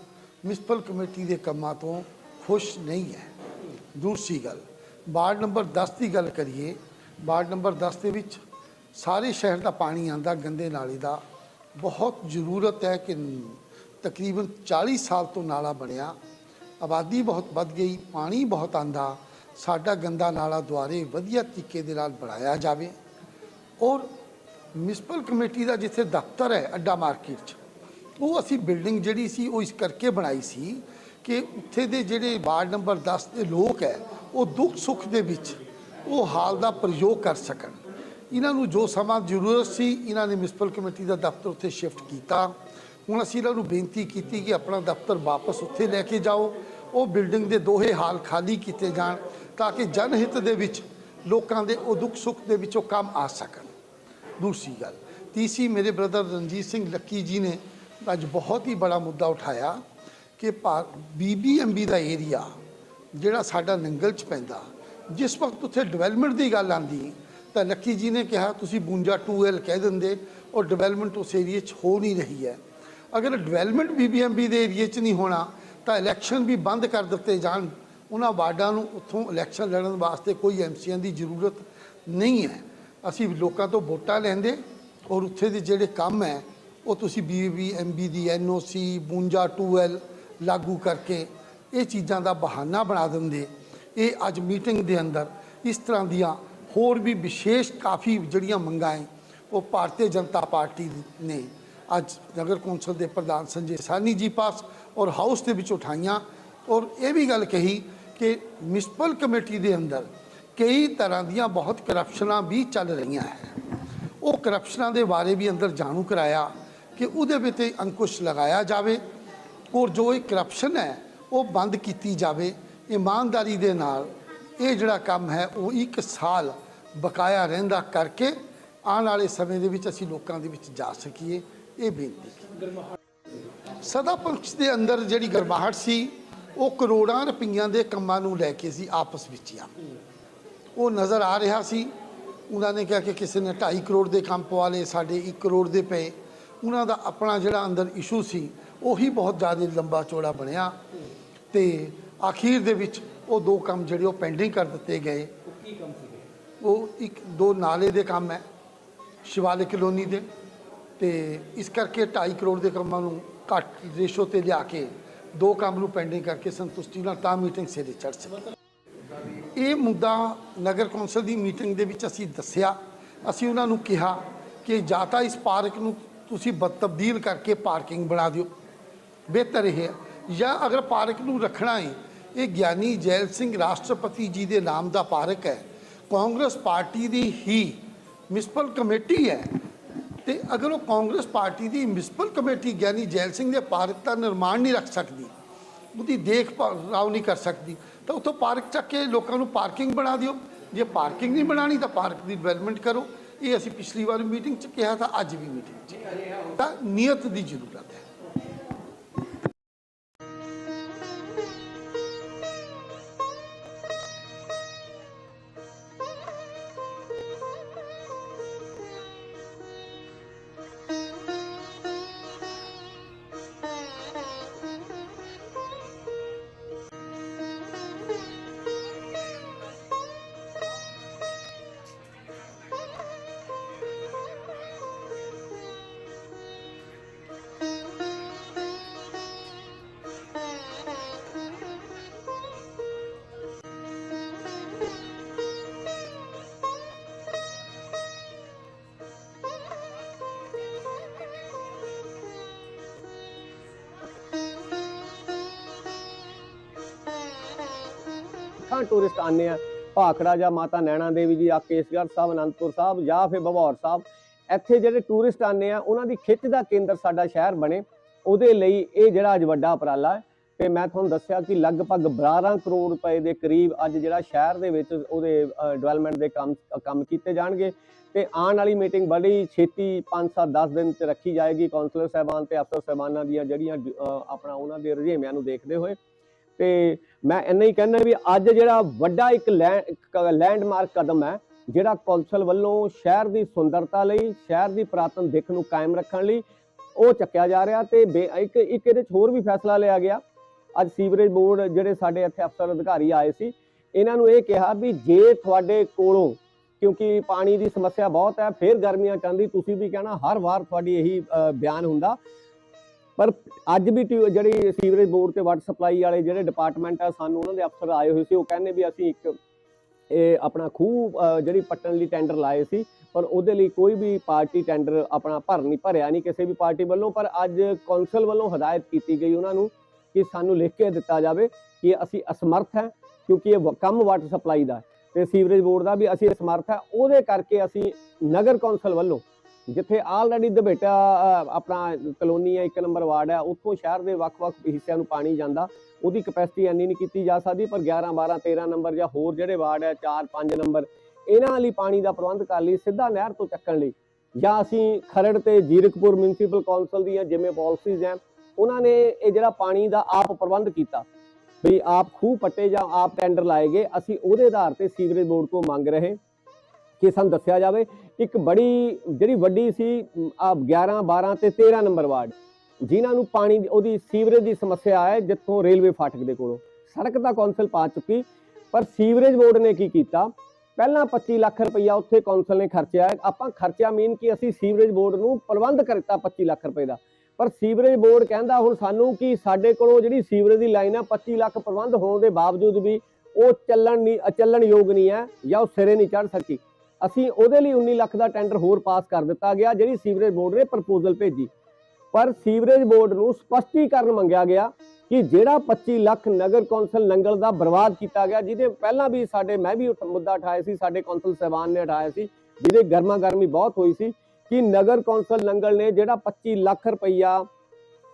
ਮਿਊਨਿਸਪਲ ਕਮੇਟੀ ਦੇ ਕੰਮਾਂ ਤੋਂ ਖੁਸ਼ ਨਹੀਂ ਹੈ। ਦੂਸਰੀ ਗੱਲ, ਵਾਰਡ ਨੰਬਰ 10 ਦੀ ਗੱਲ ਕਰੀਏ, ਵਾਰਡ ਨੰਬਰ 10 ਦੇ ਵਿੱਚ ਸਾਰੇ ਸ਼ਹਿਰ ਦਾ ਪਾਣੀ ਆਂਦਾ ਗੰਦੇ ਨਾਲੇ ਦਾ। ਬਹੁਤ ਜ਼ਰੂਰਤ ਹੈ ਕਿ ਤਕਰੀਬਨ 40 ਸਾਲ ਤੋਂ ਨਾਲਾ ਬਣਿਆ। ਆਬਾਦੀ ਬਹੁਤ ਵੱਧ ਗਈ, ਪਾਣੀ ਬਹੁਤ ਆਂਦਾ, ਸਾਡਾ ਗੰਦਾ ਨਾਲਾ ਦੁਆਰੇ ਵਧੀਆ ਤਰੀਕੇ ਦੇ ਨਾਲ ਬਣਾਇਆ ਜਾਵੇ। ਔਰ ਮਿਊਨਿਸਪਲ ਕਮੇਟੀ ਦਾ ਜਿੱਥੇ ਦਫ਼ਤਰ ਹੈ ਅੱਡਾ ਮਾਰਕੀਟ 'ਚ, ਉਹ ਅਸੀਂ ਬਿਲਡਿੰਗ ਜਿਹੜੀ ਸੀ, ਉਹ ਇਸ ਕਰਕੇ ਬਣਾਈ ਸੀ ਕਿ ਉੱਥੇ ਦੇ ਜਿਹੜੇ ਵਾਰਡ ਨੰਬਰ 10 ਦੇ ਲੋਕ ਹੈ, ਉਹ ਦੁੱਖ ਸੁੱਖ ਦੇ ਵਿੱਚ ਉਹ ਹਾਲ ਦਾ ਪ੍ਰਯੋਗ ਕਰ ਸਕਣ। ਇਹਨਾਂ ਨੂੰ ਜੋ ਸਮਾਂ ਜ਼ਰੂਰਤ ਸੀ, ਇਹਨਾਂ ਨੇ ਮਿਊਨਿਸਪਲ ਕਮੇਟੀ ਦਾ ਦਫ਼ਤਰ ਉੱਥੇ ਸ਼ਿਫਟ ਕੀਤਾ। ਹੁਣ ਅਸੀਂ ਇਹਨਾਂ ਨੂੰ ਬੇਨਤੀ ਕੀਤੀ ਕਿ ਆਪਣਾ ਦਫ਼ਤਰ ਵਾਪਸ ਉੱਥੇ ਲੈ ਕੇ ਜਾਓ, ਉਹ ਬਿਲਡਿੰਗ ਦੇ ਦੋਹੇ ਹਾਲ ਖਾਲੀ ਕੀਤੇ ਜਾਣ ਤਾਂ ਕਿ ਜਨ ਹਿੱਤ ਦੇ ਵਿੱਚ ਲੋਕਾਂ ਦੇ ਉਹ ਦੁੱਖ ਸੁੱਖ ਦੇ ਵਿੱਚੋਂ ਕੰਮ ਆ ਸਕਣ। ਦੂਸਰੀ ਗੱਲ, ਤੀਸਰੀ ਮੇਰੇ ਬ੍ਰਦਰ ਰਣਜੀਤ ਸਿੰਘ ਲੱਕੀ ਜੀ ਨੇ ਅੱਜ ਬਹੁਤ ਹੀ ਬੜਾ ਮੁੱਦਾ ਉਠਾਇਆ ਕਿ ਬੀਬੀਐਮਬੀ ਦਾ ਏਰੀਆ ਜਿਹੜਾ ਸਾਡਾ ਨੰਗਲ ਚ ਪੈਂਦਾ, ਜਿਸ ਵਕਤ ਉੱਥੇ ਡਿਵੈਲਪਮੈਂਟ ਦੀ ਗੱਲ ਆਂਦੀ, ਤਾਂ ਲੱਕੀ ਜੀ ਨੇ ਕਿਹਾ, ਤੁਸੀਂ ਬੂੰਜਾ 2L ਕਹਿ ਦਿੰਦੇ, ਔਰ ਡਿਵੈਲਪਮੈਂਟ ਉਸ ਏਰੀਏ 'ਚ ਹੋ ਨਹੀਂ ਰਹੀ ਹੈ। ਅਗਰ ਡਿਵੈਲਪਮੈਂਟ ਬੀਬੀਐਮਬੀ ਦੇ ਏਰੀਏ 'ਚ ਨਹੀਂ ਹੋਣਾ, ਤਾਂ ਇਲੈਕਸ਼ਨ ਵੀ ਬੰਦ ਕਰ ਦਿੱਤੇ ਜਾਣ। ਉਹਨਾਂ ਵਾਰਡਾਂ ਨੂੰ ਉੱਥੋਂ ਇਲੈਕਸ਼ਨ ਲੜਨ ਵਾਸਤੇ ਕੋਈ ਐਮਸੀਆਂ ਦੀ ਜ਼ਰੂਰਤ ਨਹੀਂ ਹੈ। ਅਸੀਂ ਲੋਕਾਂ ਤੋਂ ਵੋਟਾਂ ਲੈਂਦੇ ਔਰ ਉੱਥੇ ਦੇ ਜਿਹੜੇ ਕੰਮ ਹੈ, ਉਹ ਤੁਸੀਂ ਬੀਬੀਐਮਬੀ ਦੀ ਐਨਓਸੀ ਬੂੰਜਾ 2L ਲਾਗੂ ਕਰਕੇ ਇਹ ਚੀਜ਼ਾਂ ਦਾ ਬਹਾਨਾ ਬਣਾ ਦਿੰਦੇ। ਇਹ ਅੱਜ ਮੀਟਿੰਗ ਦੇ ਅੰਦਰ ਇਸ ਤਰ੍ਹਾਂ ਦੀਆਂ ਹੋਰ ਵੀ ਵਿਸ਼ੇਸ਼ ਕਾਫੀ ਜਿਹੜੀਆਂ ਮੰਗਾਂ ਹੈ, ਉਹ ਭਾਰਤੀ ਜਨਤਾ ਪਾਰਟੀ ਨੇ। ਅੱਜ ਨਗਰ ਕੌਂਸਲ ਦੇ ਪ੍ਰਧਾਨ ਸੰਜੇ ਸਾਨੀ ਜੀ ਪਾਸ ਔਰ ਹਾਊਸ ਦੇ ਵਿੱਚ ਉਠਾਈਆਂ। ਔਰ ਇਹ ਵੀ ਗੱਲ ਕਹੀ ਕਿ ਮਿਊਨਿਸਪਲ ਕਮੇਟੀ ਦੇ ਅੰਦਰ ਕਈ ਤਰ੍ਹਾਂ ਦੀਆਂ ਬਹੁਤ ਕਰਪਸ਼ਨਾਂ ਵੀ ਚੱਲ ਰਹੀਆਂ ਹੈ। ਉਹ ਕਰਪਸ਼ਨਾਂ ਦੇ ਬਾਰੇ ਵੀ ਅੰਦਰ ਜਾਣੂ ਕਰਾਇਆ ਕਿ ਉਹਦੇ ਵਿੱਚ ਅੰਕੁਸ਼ ਲਗਾਇਆ ਜਾਵੇ ਔਰ ਜੋ ਇਹ ਕਰਪਸ਼ਨ ਹੈ ਉਹ ਬੰਦ ਕੀਤੀ ਜਾਵੇ। ਇਮਾਨਦਾਰੀ ਦੇ ਨਾਲ ਇਹ ਜਿਹੜਾ ਕੰਮ ਹੈ ਉਹ ਇੱਕ ਸਾਲ ਬਕਾਇਆ ਰਹਿੰਦਾ ਕਰਕੇ ਆਉਣ ਵਾਲੇ ਸਮੇਂ ਦੇ ਵਿੱਚ ਅਸੀਂ ਲੋਕਾਂ ਦੇ ਵਿੱਚ ਜਾ ਸਕੀਏ। ਇਹ ਬੇਨਤੀ ਸਦਾ ਪੰਚ ਦੇ ਅੰਦਰ ਜਿਹੜੀ ਗਰਮਾਹਟ ਸੀ, ਉਹ ਕਰੋੜਾਂ ਰੁਪਈਆਂ ਦੇ ਕੰਮਾਂ ਨੂੰ ਲੈ ਕੇ ਸੀ ਆਪਸ ਵਿੱਚ ਆ ਉਹ ਨਜ਼ਰ ਆ ਰਿਹਾ ਸੀ। ਉਹਨਾਂ ਨੇ ਕਿਹਾ ਕਿ ਕਿਸੇ ਨੇ 2.5 ਕਰੋੜ ਦੇ ਕੰਮ ਪਵਾ ਲਏ, ਸਾਡੇ 1 ਕਰੋੜ ਦੇ ਪਏ। ਉਹਨਾਂ ਦਾ ਆਪਣਾ ਜਿਹੜਾ ਅੰਦਰ ਇਸ਼ੂ ਸੀ, ਉਹੀ ਬਹੁਤ ਜ਼ਿਆਦਾ ਲੰਬਾ ਚੌੜਾ ਬਣਿਆ। ਤੇ ਆਖੀਰ ਦੇ ਵਿੱਚ ਉਹ ਦੋ ਕੰਮ ਜਿਹੜੇ ਉਹ ਪੈਂਡਿੰਗ ਕਰ ਦਿੱਤੇ ਗਏ। ਉਹ ਇੱਕ ਦੋ ਨਾਲੇ ਦੇ ਕੰਮ ਹੈ, ਸ਼ਿਵਾਲਿਕ ਕਲੋਨੀ ਦੇ। ਤੇ ਇਸ ਕਰਕੇ 2.5 ਕਰੋੜ ਦੇ ਕੰਮਾਂ ਨੂੰ ਘੱਟ ਰੇਸ਼ੋ ਤੇ ਲਿਆ ਕੇ ਦੋ ਕੰਮ ਨੂੰ ਪੈਂਡਿੰਗ ਕਰਕੇ ਸੰਤੁਸ਼ਟੀ ਨਾਲ ਤਾਂ ਮੀਟਿੰਗ ਸਿਰੇ ਚੜ ਸਕੀ। ਇਹ ਮੁੱਦਾ ਨਗਰ ਕੌਂਸਲ ਦੀ ਮੀਟਿੰਗ ਦੇ ਵਿੱਚ ਅਸੀਂ ਦੱਸਿਆ। ਅਸੀਂ ਉਹਨਾਂ ਨੂੰ ਕਿਹਾ ਕਿ ਜਾਂ ਤਾਂ ਇਸ ਪਾਰਕ ਨੂੰ ਤੁਸੀਂ ਬਦ ਤਬਦੀਲ ਕਰਕੇ ਪਾਰਕਿੰਗ ਬਣਾ ਦਿਓ। ਬਿਹਤਰ ਇਹ ਹੈ। ਜਾਂ ਅਗਰ ਪਾਰਕ ਨੂੰ ਰੱਖਣਾ ਹੈ, ਇਹ ਗਿਆਨੀ ਜੈਲ ਸਿੰਘ ਰਾਸ਼ਟਰਪਤੀ ਜੀ ਦੇ ਨਾਮ ਦਾ ਪਾਰਕ ਹੈ। ਕਾਂਗਰਸ ਪਾਰਟੀ ਦੀ ਹੀ ਮਿਊਨਿਸਪਲ ਕਮੇਟੀ ਹੈ। ਤੇ ਅਗਰ ਉਹ ਕਾਂਗਰਸ ਪਾਰਟੀ ਦੀ ਮਿਊਨਿਸਪਲ ਕਮੇਟੀ ਗਿਆਨੀ ਜੈਲ ਸਿੰਘ ਦੇ ਪਾਰਕ ਦਾ ਨਿਰਮਾਣ ਨਹੀਂ ਰੱਖ ਸਕਦੀ, ਉਹਦੀ ਦੇਖਭਾਲ ਨਹੀਂ ਕਰ ਸਕਦੀ, ਤਾਂ ਉੱਥੋਂ ਪਾਰਕ ਚੱਕ ਕੇ ਲੋਕਾਂ ਨੂੰ ਪਾਰਕਿੰਗ ਬਣਾ ਦਿਓ। ਜੇ ਪਾਰਕਿੰਗ ਨਹੀਂ ਬਣਾਣੀ ਤਾਂ ਪਾਰਕ ਦੀ ਡਿਵੈਲਪਮੈਂਟ ਕਰੋ। ਇਹ ਅਸੀਂ ਪਿਛਲੀ ਵਾਰ ਮੀਟਿੰਗ 'ਚ ਕਿਹਾ ਤਾਂ ਅੱਜ ਵੀ ਮੀਟਿੰਗ 'ਚ। ਤਾਂ ਨੀਅਤ ਦੀ ਜ਼ਰੂਰਤ ਲੱਖਾਂ ਟੂਰਿਸਟ ਆਉਂਦੇ ਆ। ਭਾਖੜਾ ਜਾਂ ਮਾਤਾ ਨੈਣਾ ਦੇਵੀ ਜੀ ਆ ਕੇਸਗੜ੍ਹ ਸਾਹਿਬ, ਅਨੰਦਪੁਰ ਸਾਹਿਬ ਜਾਂ ਫਿਰ ਬਭੌਰ ਸਾਹਿਬ, ਇੱਥੇ ਜਿਹੜੇ ਟੂਰਿਸਟ ਆਉਂਦੇ ਆ, ਉਹਨਾਂ ਦੀ ਖਿੱਚ ਦਾ ਕੇਂਦਰ ਸਾਡਾ ਸ਼ਹਿਰ ਬਣੇ। ਉਹਦੇ ਲਈ ਇਹ ਜਿਹੜਾ ਅੱਜ ਵੱਡਾ ਉਪਰਾਲਾ ਹੈ। ਤੇ ਮੈਂ ਤੁਹਾਨੂੰ ਦੱਸਿਆ ਕਿ ਲਗਭਗ 12 ਕਰੋੜ ਰੁਪਏ ਦੇ ਕਰੀਬ ਅੱਜ ਜਿਹੜਾ ਸ਼ਹਿਰ ਦੇ ਵਿੱਚ ਉਹਦੇ ਡਿਵੈਲਪਮੈਂਟ ਦੇ ਕੰਮ ਕੰਮ ਕੀਤੇ ਜਾਣਗੇ। ਤੇ ਆਉਣ ਵਾਲੀ ਮੀਟਿੰਗ ਬੜੀ ਛੇਤੀ 5-7 10 ਦਿਨ ਤੇ ਰੱਖੀ ਜਾਏਗੀ। ਕਾਉਂਸਲਰ ਸਾਹਿਬਾਨ ਤੇ ਅਫਸਰ ਸਾਹਿਬਾਨਾਂ ਦੀਆਂ ਜਿਹੜੀਆਂ ਆਪਣਾ ਉਹਨਾਂ ਦੇ ਰੁਝੇਵਿਆਂ ਨੂੰ ਦੇਖਦੇ ਹੋਏ। ਤੇ ਮੈਂ ਇੰਨਾ ਹੀ ਕਹਿੰਦਾ ਵੀ ਅੱਜ ਜਿਹੜਾ ਵੱਡਾ ਇੱਕ ਲੈਂਡਮਾਰਕ ਕਦਮ ਹੈ, ਜਿਹੜਾ ਕੌਂਸਲ ਵੱਲੋਂ ਸ਼ਹਿਰ ਦੀ ਸੁੰਦਰਤਾ ਲਈ, ਸ਼ਹਿਰ ਦੀ ਪੁਰਾਤਨ ਦਿੱਖ ਨੂੰ ਕਾਇਮ ਰੱਖਣ ਲਈ ਉਹ ਚੱਕਿਆ ਜਾ ਰਿਹਾ ਤੇ ਬੇ- ਇੱਕ ਇੱਕ ਇਹਦੇ 'ਚ ਹੋਰ ਵੀ ਫੈਸਲਾ ਲਿਆ ਗਿਆ। ਅੱਜ ਸੀਵਰੇਜ ਬੋਰਡ ਜਿਹੜੇ ਸਾਡੇ ਇੱਥੇ ਅਫਸਰ ਅਧਿਕਾਰੀ ਆਏ ਸੀ, ਇਹਨਾਂ ਨੂੰ ਇਹ ਕਿਹਾ ਵੀ ਜੇ ਤੁਹਾਡੇ ਕੋਲੋਂ ਕਿਉਂਕਿ ਪਾਣੀ ਦੀ ਸਮੱਸਿਆ ਬਹੁਤ ਹੈ, ਫਿਰ ਗਰਮੀਆਂ ਚਾਹੁੰਦੀ ਤੁਸੀਂ ਵੀ ਕਹਿਣਾ ਹਰ ਵਾਰ ਤੁਹਾਡੀ ਇਹੀ ਬਿਆਨ ਹੁੰਦਾ। ਪਰ ਅੱਜ ਵੀ ਟਿਊ- ਜਿਹੜੀ ਸੀਵਰੇਜ ਬੋਰਡ ਤੇ ਵਾਟਰ ਸਪਲਾਈ ਵਾਲੇ ਜਿਹੜੇ ਡਿਪਾਰਟਮੈਂਟ ਆ, ਸਾਨੂੰ ਉਹਨਾਂ ਦੇ ਅਫਸਰ ਆਏ ਹੋਏ ਸੀ, ਉਹ ਕਹਿੰਦੇ ਵੀ ਅਸੀਂ ਇੱਕ ਇਹ ਆਪਣਾ ਖੂਹ ਜਿਹੜੀ ਪੱਟਣ ਲਈ ਟੈਂਡਰ ਲਾਏ ਸੀ, ਪਰ ਉਹਦੇ ਲਈ ਕੋਈ ਵੀ ਪਾਰਟੀ ਟੈਂਡਰ ਆਪਣਾ ਭਰ ਨਹੀਂ, ਭਰਿਆ ਨਹੀਂ ਕਿਸੇ ਵੀ ਪਾਰਟੀ ਵੱਲੋਂ, ਪਰ ਅੱਜ ਕੌਂਸਲ ਵੱਲੋਂ ਹਦਾਇਤ ਕੀਤੀ ਗਈ ਉਹਨਾਂ ਨੂੰ ਕਿ ਸਾਨੂੰ ਲਿਖ ਕੇ ਦਿੱਤਾ ਜਾਵੇ ਕਿ ਅਸੀਂ ਅਸਮਰਥ ਹੈ, ਕਿਉਂਕਿ ਇਹ ਵ- ਕੰਮ ਵਾਟਰ ਸਪਲਾਈ ਦਾ ਹੈ। ਤੇ ਸੀਵਰੇਜ ਬੋਰਡ ਦਾ ਵੀ ਅਸੀਂ ਅਸਮਰਥ ਹੈ, ਉਹਦੇ ਕਰਕੇ ਅਸੀਂ ਨਗਰ ਕੌਂਸਲ ਵੱਲੋਂ ਜਿੱਥੇ ਆਲਰੇਡੀ ਦਬੇਟਾ ਆਪਣਾ ਕਲੋਨੀ ਹੈ ਇੱਕ ਨੰਬਰ ਵਾਰਡ ਹੈ ਉੱਥੋਂ ਸ਼ਹਿਰ ਦੇ ਵੱਖ-ਵੱਖ ਹਿੱਸਿਆਂ ਨੂੰ ਪਾਣੀ ਜਾਂਦਾ। ਉਹਦੀ ਕਪੈਸਿਟੀ ਇੰਨੀ ਨਹੀਂ ਕੀਤੀ ਜਾ ਸਕਦੀ, ਪਰ 11 12 13 ਨੰਬਰ ਜਾਂ ਹੋਰ ਜਿਹੜੇ ਵਾਰਡ ਹੈ 4 5 ਨੰਬਰ, ਇਹਨਾਂ ਲਈ ਪਾਣੀ ਦਾ ਪ੍ਰਬੰਧ ਕਰ ਲਈ ਸਿੱਧਾ ਨਹਿਰ ਤੋਂ ਚੱਕਣ ਲਈ। ਜਾਂ ਅਸੀਂ ਖਰੜ ਤੇ ਜੀਰਕਪੁਰ ਮਿਊਨਿਸਪਲ ਕੌਂਸਲ ਦੀਆਂ ਜਿਵੇਂ ਪਾਲਿਸੀਜ਼ ਹੈ ਉਹਨਾਂ ਨੇ ਇਹ ਜਿਹੜਾ ਪਾਣੀ ਦਾ ਆਪ ਪ੍ਰਬੰਧ ਕੀਤਾ। ਵੀ ਆਪ ਖੂਹ ਪੱਟੇ ਜਾਂ ਆਪ ਟੈਂਡਰ ਲਾਏਗੇ ਅਸੀਂ ਉਹਦੇ ਆਧਾਰ ਤੇ ਸੀਵਰੇਜ ਬੋਰਡ ਤੋਂ ਮੰਗ ਰਹੇ। ਕਿ ਸਾਨੂੰ ਦੱਸਿਆ ਜਾਵੇ ਇੱਕ ਬੜੀ ਜਿਹੜੀ ਵੱਡੀ ਸੀ ਅਮ, ਆ 11 12 ਤੇ 13 ਨੰਬਰ ਵਾਰਡ ਜਿਨ੍ਹਾਂ ਨੂੰ ਪਾਣੀ ਦੀ ਉਹਦੀ ਸੀਵਰੇਜ ਦੀ ਸਮੱਸਿਆ ਹੈ ਜਿੱਥੋਂ ਰੇਲਵੇ ਫਾਟਕ ਦੇ ਕੋਲੋਂ। ਸੜਕ ਤਾਂ ਕੌਂਸਲ ਪਾ ਚੁੱਕੀ ਪਰ ਸੀਵਰੇਜ ਬੋਰਡ ਨੇ ਕੀ ਕੀਤਾ? ਪਹਿਲਾਂ 25 ਲੱਖ ਰੁਪਈਆ ਉੱਥੇ ਕੌਂਸਲ ਨੇ ਖਰਚਿਆ ਆਪਾਂ ਖਰਚਿਆ ਮੀਨ ਕਿ ਅਸੀਂ ਸੀਵਰੇਜ ਬੋਰਡ ਨੂੰ ਪ੍ਰਬੰਧ ਕਰਤਾ 25 ਲੱਖ ਰੁਪਏ ਦਾ। ਪਰ ਸੀਵਰੇਜ ਬੋਰਡ ਕਹਿੰਦਾ ਹੁਣ ਸਾਨੂੰ ਕਿ ਸਾਡੇ ਕੋਲੋਂ ਜਿਹੜੀ ਸੀਵਰੇਜ ਦੀ ਲਾਈਨ ਆ 25 ਲੱਖ ਪ੍ਰਬੰਧ ਹੋਣ ਦੇ ਬਾਵਜੂਦ ਵੀ ਉਹ ਚੱਲਣ ਨਹੀਂ ਅਚੱਲਣ ਯੋਗ ਨਹੀਂ ਹੈ ਜਾਂ ਉਹ ਸਿਰੇ ਨਹੀਂ ਚੜ ਸਕੀ ਅਸੀਂ ਉਹਦੇ ਲਈ 19 ਲੱਖ ਦਾ ਟੈਂਡਰ ਹੋਰ ਪਾਸ ਕਰ ਦਿੱਤਾ ਗਿਆ, ਜਿਹੜੀ ਸੀਵਰੇਜ ਬੋਰਡ ਨੇ ਪ੍ਰਪੋਜ਼ਲ ਭੇਜੀ। ਪਰ ਸੀਵਰੇਜ ਬੋਰਡ ਨੂੰ ਸਪਸ਼ਟੀਕਰਨ ਮੰਗਿਆ ਗਿਆ ਕਿ ਜਿਹੜਾ 25 ਲੱਖ ਨਗਰ ਕੌਂਸਲ ਨੰਗਲ ਦਾ ਬਰਬਾਦ ਕੀਤਾ ਗਿਆ, ਜਿਹਦੇ ਪਹਿਲਾਂ ਵੀ ਸਾਡੇ, ਮੈਂ ਵੀ ਮੁੱਦਾ ਉਠਾਇਆ ਸੀ, ਸਾਡੇ ਕੌਂਸਲ ਸਹਿਬਾਨ ਨੇ ਉਠਾਇਆ ਸੀ, ਜਿਹਦੇ ਗਰਮਾ ਗਰਮੀ ਬਹੁਤ ਹੋਈ ਸੀ, ਕਿ ਨਗਰ ਕੌਂਸਲ ਨੰਗਲ ਨੇ ਜਿਹੜਾ 25 ਲੱਖ ਰੁਪਈਆ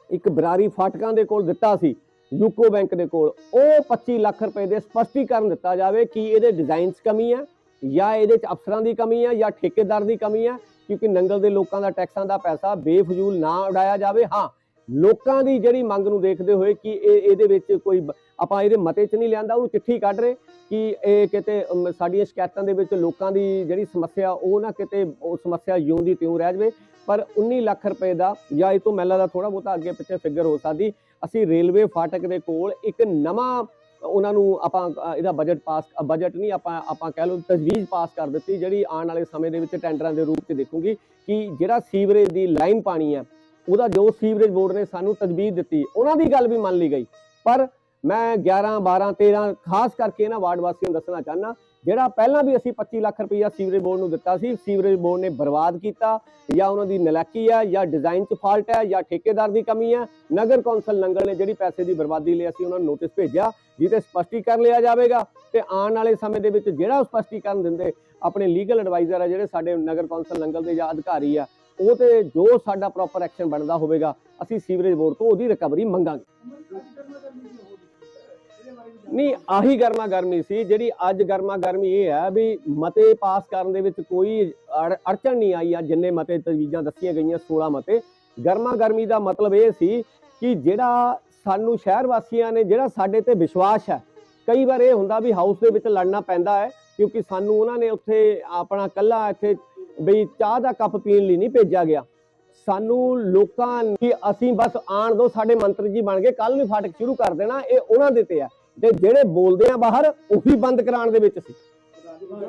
ਇੱਕ ਬਰਾਰੀ ਫਾਟਕਾਂ ਦੇ ਕੋਲ ਦਿੱਤਾ ਸੀ, ਯੂਕੋ ਬੈਂਕ ਦੇ ਕੋਲ, ਉਹ 25 ਲੱਖ ਰੁਪਏ ਦੇ ਸਪਸ਼ਟੀਕਰਨ ਦਿੱਤਾ ਜਾਵੇ ਕਿ ਇਹਦੇ ਡਿਜ਼ਾਈਨ 'ਚ ਕਮੀ ਹੈ ਜਾਂ ਇਹਦੇ 'ਚ ਅਫਸਰਾਂ ਦੀ ਕਮੀ ਹੈ ਜਾਂ ਠੇਕੇਦਾਰ ਦੀ ਕਮੀ ਹੈ ਕਿਉਂਕਿ ਨੰਗਲ ਦੇ ਲੋਕਾਂ ਦਾ ਟੈਕਸਾਂ ਦਾ ਪੈਸਾ ਬੇਫਜ਼ੂਲ ਨਾ ਉਡਾਇਆ ਜਾਵੇ। ਹਾਂ, ਲੋਕਾਂ ਦੀ ਜਿਹੜੀ ਮੰਗ ਨੂੰ ਦੇਖਦੇ ਹੋਏ ਕਿ ਇਹ ਇਹਦੇ ਵਿੱਚ ਕੋਈ ਆਪਾਂ ਇਹਦੇ ਮਤੇ 'ਚ ਨਹੀਂ ਲਿਆਂਦਾ, ਉਹਨੂੰ ਚਿੱਠੀ ਕੱਢ ਰਹੇ ਕਿ ਇਹ ਕਿਤੇ ਸਾਡੀਆਂ ਸ਼ਿਕਾਇਤਾਂ ਦੇ ਵਿੱਚ ਲੋਕਾਂ ਦੀ ਜਿਹੜੀ ਸਮੱਸਿਆ, ਉਹ ਨਾ ਕਿਤੇ ਉਹ ਸਮੱਸਿਆ ਜਿਉਂ ਦੀ ਤਿਉਂ ਰਹਿ ਜਾਵੇ। ਪਰ 19 ਲੱਖ ਰੁਪਏ ਦਾ ਜਾਂ ਇਹ ਤੋਂ ਮਹਿਲਾ ਦਾ ਥੋੜਾ ਬਹੁਤਾ ਅੱਗੇ ਪਿੱਛੇ ਫਿਗਰ ਹੋ ਸਕਦੀ, ਅਸੀਂ ਰੇਲਵੇ ਫਾਟਕ ਦੇ ਕੋਲ ਇੱਕ ਨਵਾਂ ਉਹਨਾਂ ਨੂੰ ਆਪਾਂ ਇਹਦਾ ਬਜਟ ਪਾਸ ਬਜਟ ਨਹੀਂ ਆਪਾਂ ਆਪਾਂ ਕਹਿ ਲਓ ਤਜਵੀਜ਼ ਪਾਸ ਕਰ ਦਿੱਤੀ, ਜਿਹੜੀ ਆਉਣ ਵਾਲੇ ਸਮੇਂ ਦੇ ਵਿੱਚ ਟੈਂਡਰਾਂ ਦੇ ਰੂਪ 'ਚ ਦੇਖੂਗੀ ਕਿ ਜਿਹੜਾ ਸੀਵਰੇਜ ਦੀ ਲਾਈਨ ਪਾਣੀ ਹੈ, ਉਹਦਾ ਜੋ ਸੀਵਰੇਜ ਬੋਰਡ ਨੇ ਸਾਨੂੰ ਤਜਵੀਜ਼ ਦਿੱਤੀ, ਉਹਨਾਂ ਦੀ ਗੱਲ ਵੀ ਮੰਨ ਲਈ ਗਈ। ਪਰ ਮੈਂ 11 12 13 ਖਾਸ ਕਰਕੇ ਇਹਨਾਂ ਵਾਰਡ ਵਾਸੀਆਂ ਨੂੰ ਦੱਸਣਾ ਚਾਹਨਾ ਜਿਹੜਾ ਪਹਿਲਾਂ ਵੀ ਅਸੀਂ 25 ਲੱਖ ਰੁਪਈਆ ਸੀਵਰੇਜ ਬੋਰਡ ਨੂੰ ਦਿੱਤਾ ਸੀ, ਸੀਵਰੇਜ ਬੋਰਡ ਨੇ ਬਰਬਾਦ ਕੀਤਾ, ਜਾਂ ਉਹਨਾਂ ਦੀ ਨਲਾਇਕੀ ਹੈ, ਜਾਂ ਡਿਜ਼ਾਈਨ 'ਚ ਫਾਲਟ ਹੈ, ਜਾਂ ਠੇਕੇਦਾਰ ਦੀ ਕਮੀ ਹੈ, ਨਗਰ ਕੌਂਸਲ ਨੰਗਲ ਨੇ ਜਿਹੜੀ ਪੈਸੇ ਦੀ ਬਰਬਾਦੀ ਲਈ ਅਸੀਂ ਉਹਨਾਂ ਨੂੰ ਨੋਟਿਸ ਭੇਜਿਆ, ਜਿਹਦੇ ਸਪਸ਼ਟੀਕਰਨ ਲਿਆ ਜਾਵੇਗਾ, ਤੇ ਆਉਣ ਵਾਲੇ ਸਮੇਂ ਦੇ ਵਿੱਚ ਜਿਹੜਾ ਉਹ ਸਪਸ਼ਟੀਕਰਨ ਦਿੰਦੇ, ਆਪਣੇ ਲੀਗਲ ਐਡਵਾਈਜ਼ਰ ਆ ਜਿਹੜੇ ਸਾਡੇ ਨਗਰ ਕੌਂਸਲ ਨੰਗਲ ਦੇ ਜਾਂ ਅਧਿਕਾਰੀ ਆ ਉਹ ਤੇ ਜੋ ਸਾਡਾ ਪ੍ਰੋਪਰ ਐਕਸ਼ਨ ਬਣਦਾ ਹੋਵੇਗਾ, ਅਸੀਂ ਸੀਵਰੇਜ ਬੋਰਡ ਤੋਂ ਉਹਦੀ ਰਿਕਵਰੀ ਮੰਗਾਂਗੇ। ਨਹੀਂ, ਆਹੀ ਗਰਮਾ ਗਰਮੀ ਸੀ, ਜਿਹੜੀ ਅੱਜ ਗਰਮਾ ਗਰਮੀ ਇਹ ਹੈ ਵੀ ਮਤੇ ਪਾਸ ਕਰਨ ਦੇ ਵਿੱਚ ਕੋਈ ਅੜ- ਅੜਚਣ ਨਹੀਂ ਆਈ ਆ ਜਿੰਨੇ ਮਤੇ ਤਜਵੀਜ਼ਾਂ ਦੱਸੀਆਂ ਗਈਆਂ 16 ਮਤੇ। ਗਰਮਾ ਗਰਮੀ ਦਾ ਮਤਲਬ ਇਹ ਸੀ ਕਿ ਜਿਹੜਾ ਸਾਨੂੰ ਸ਼ਹਿਰ ਵਾਸੀਆਂ ਨੇ, ਜਿਹੜਾ ਸਾਡੇ ਤੇ ਵਿਸ਼ਵਾਸ ਹੈ, ਕਈ ਵਾਰ ਇਹ ਹੁੰਦਾ ਵੀ ਹਾਊਸ ਦੇ ਵਿੱਚ ਲੜਨਾ ਪੈਂਦਾ ਹੈ, ਕਿਉਂਕਿ ਸਾਨੂੰ ਉਹਨਾਂ ਨੇ ਉੱਥੇ ਆਪਣਾ ਕੱਲਾ ਇੱਥੇ ਬਈ ਚਾਹ ਦਾ ਕੱਪ ਪੀਣ ਲਈ ਨਹੀਂ ਭੇਜਿਆ ਗਿਆ। ਸਾਨੂੰ ਲੋਕਾਂ ਨੇ ਅਸੀਂ ਬਸ ਆਣ ਦੋ, ਸਾਡੇ ਮੰਤਰੀ ਜੀ ਬਣ ਗਏ ਕੱਲ ਨੂੰ ਫਾਟਕ ਸ਼ੁਰੂ ਕਰ ਦੇਣਾ, ਇਹ ਉਹਨਾਂ ਦੇ ਤੇ ਹੈ। ਤੇ ਜਿਹੜੇ ਬੋਲਦੇ ਆ ਬਾਹਰ ਉਹ ਬੰਦ ਕਰਾਉਣ ਦੇ ਵਿੱਚ ਸੀ। ਦੇ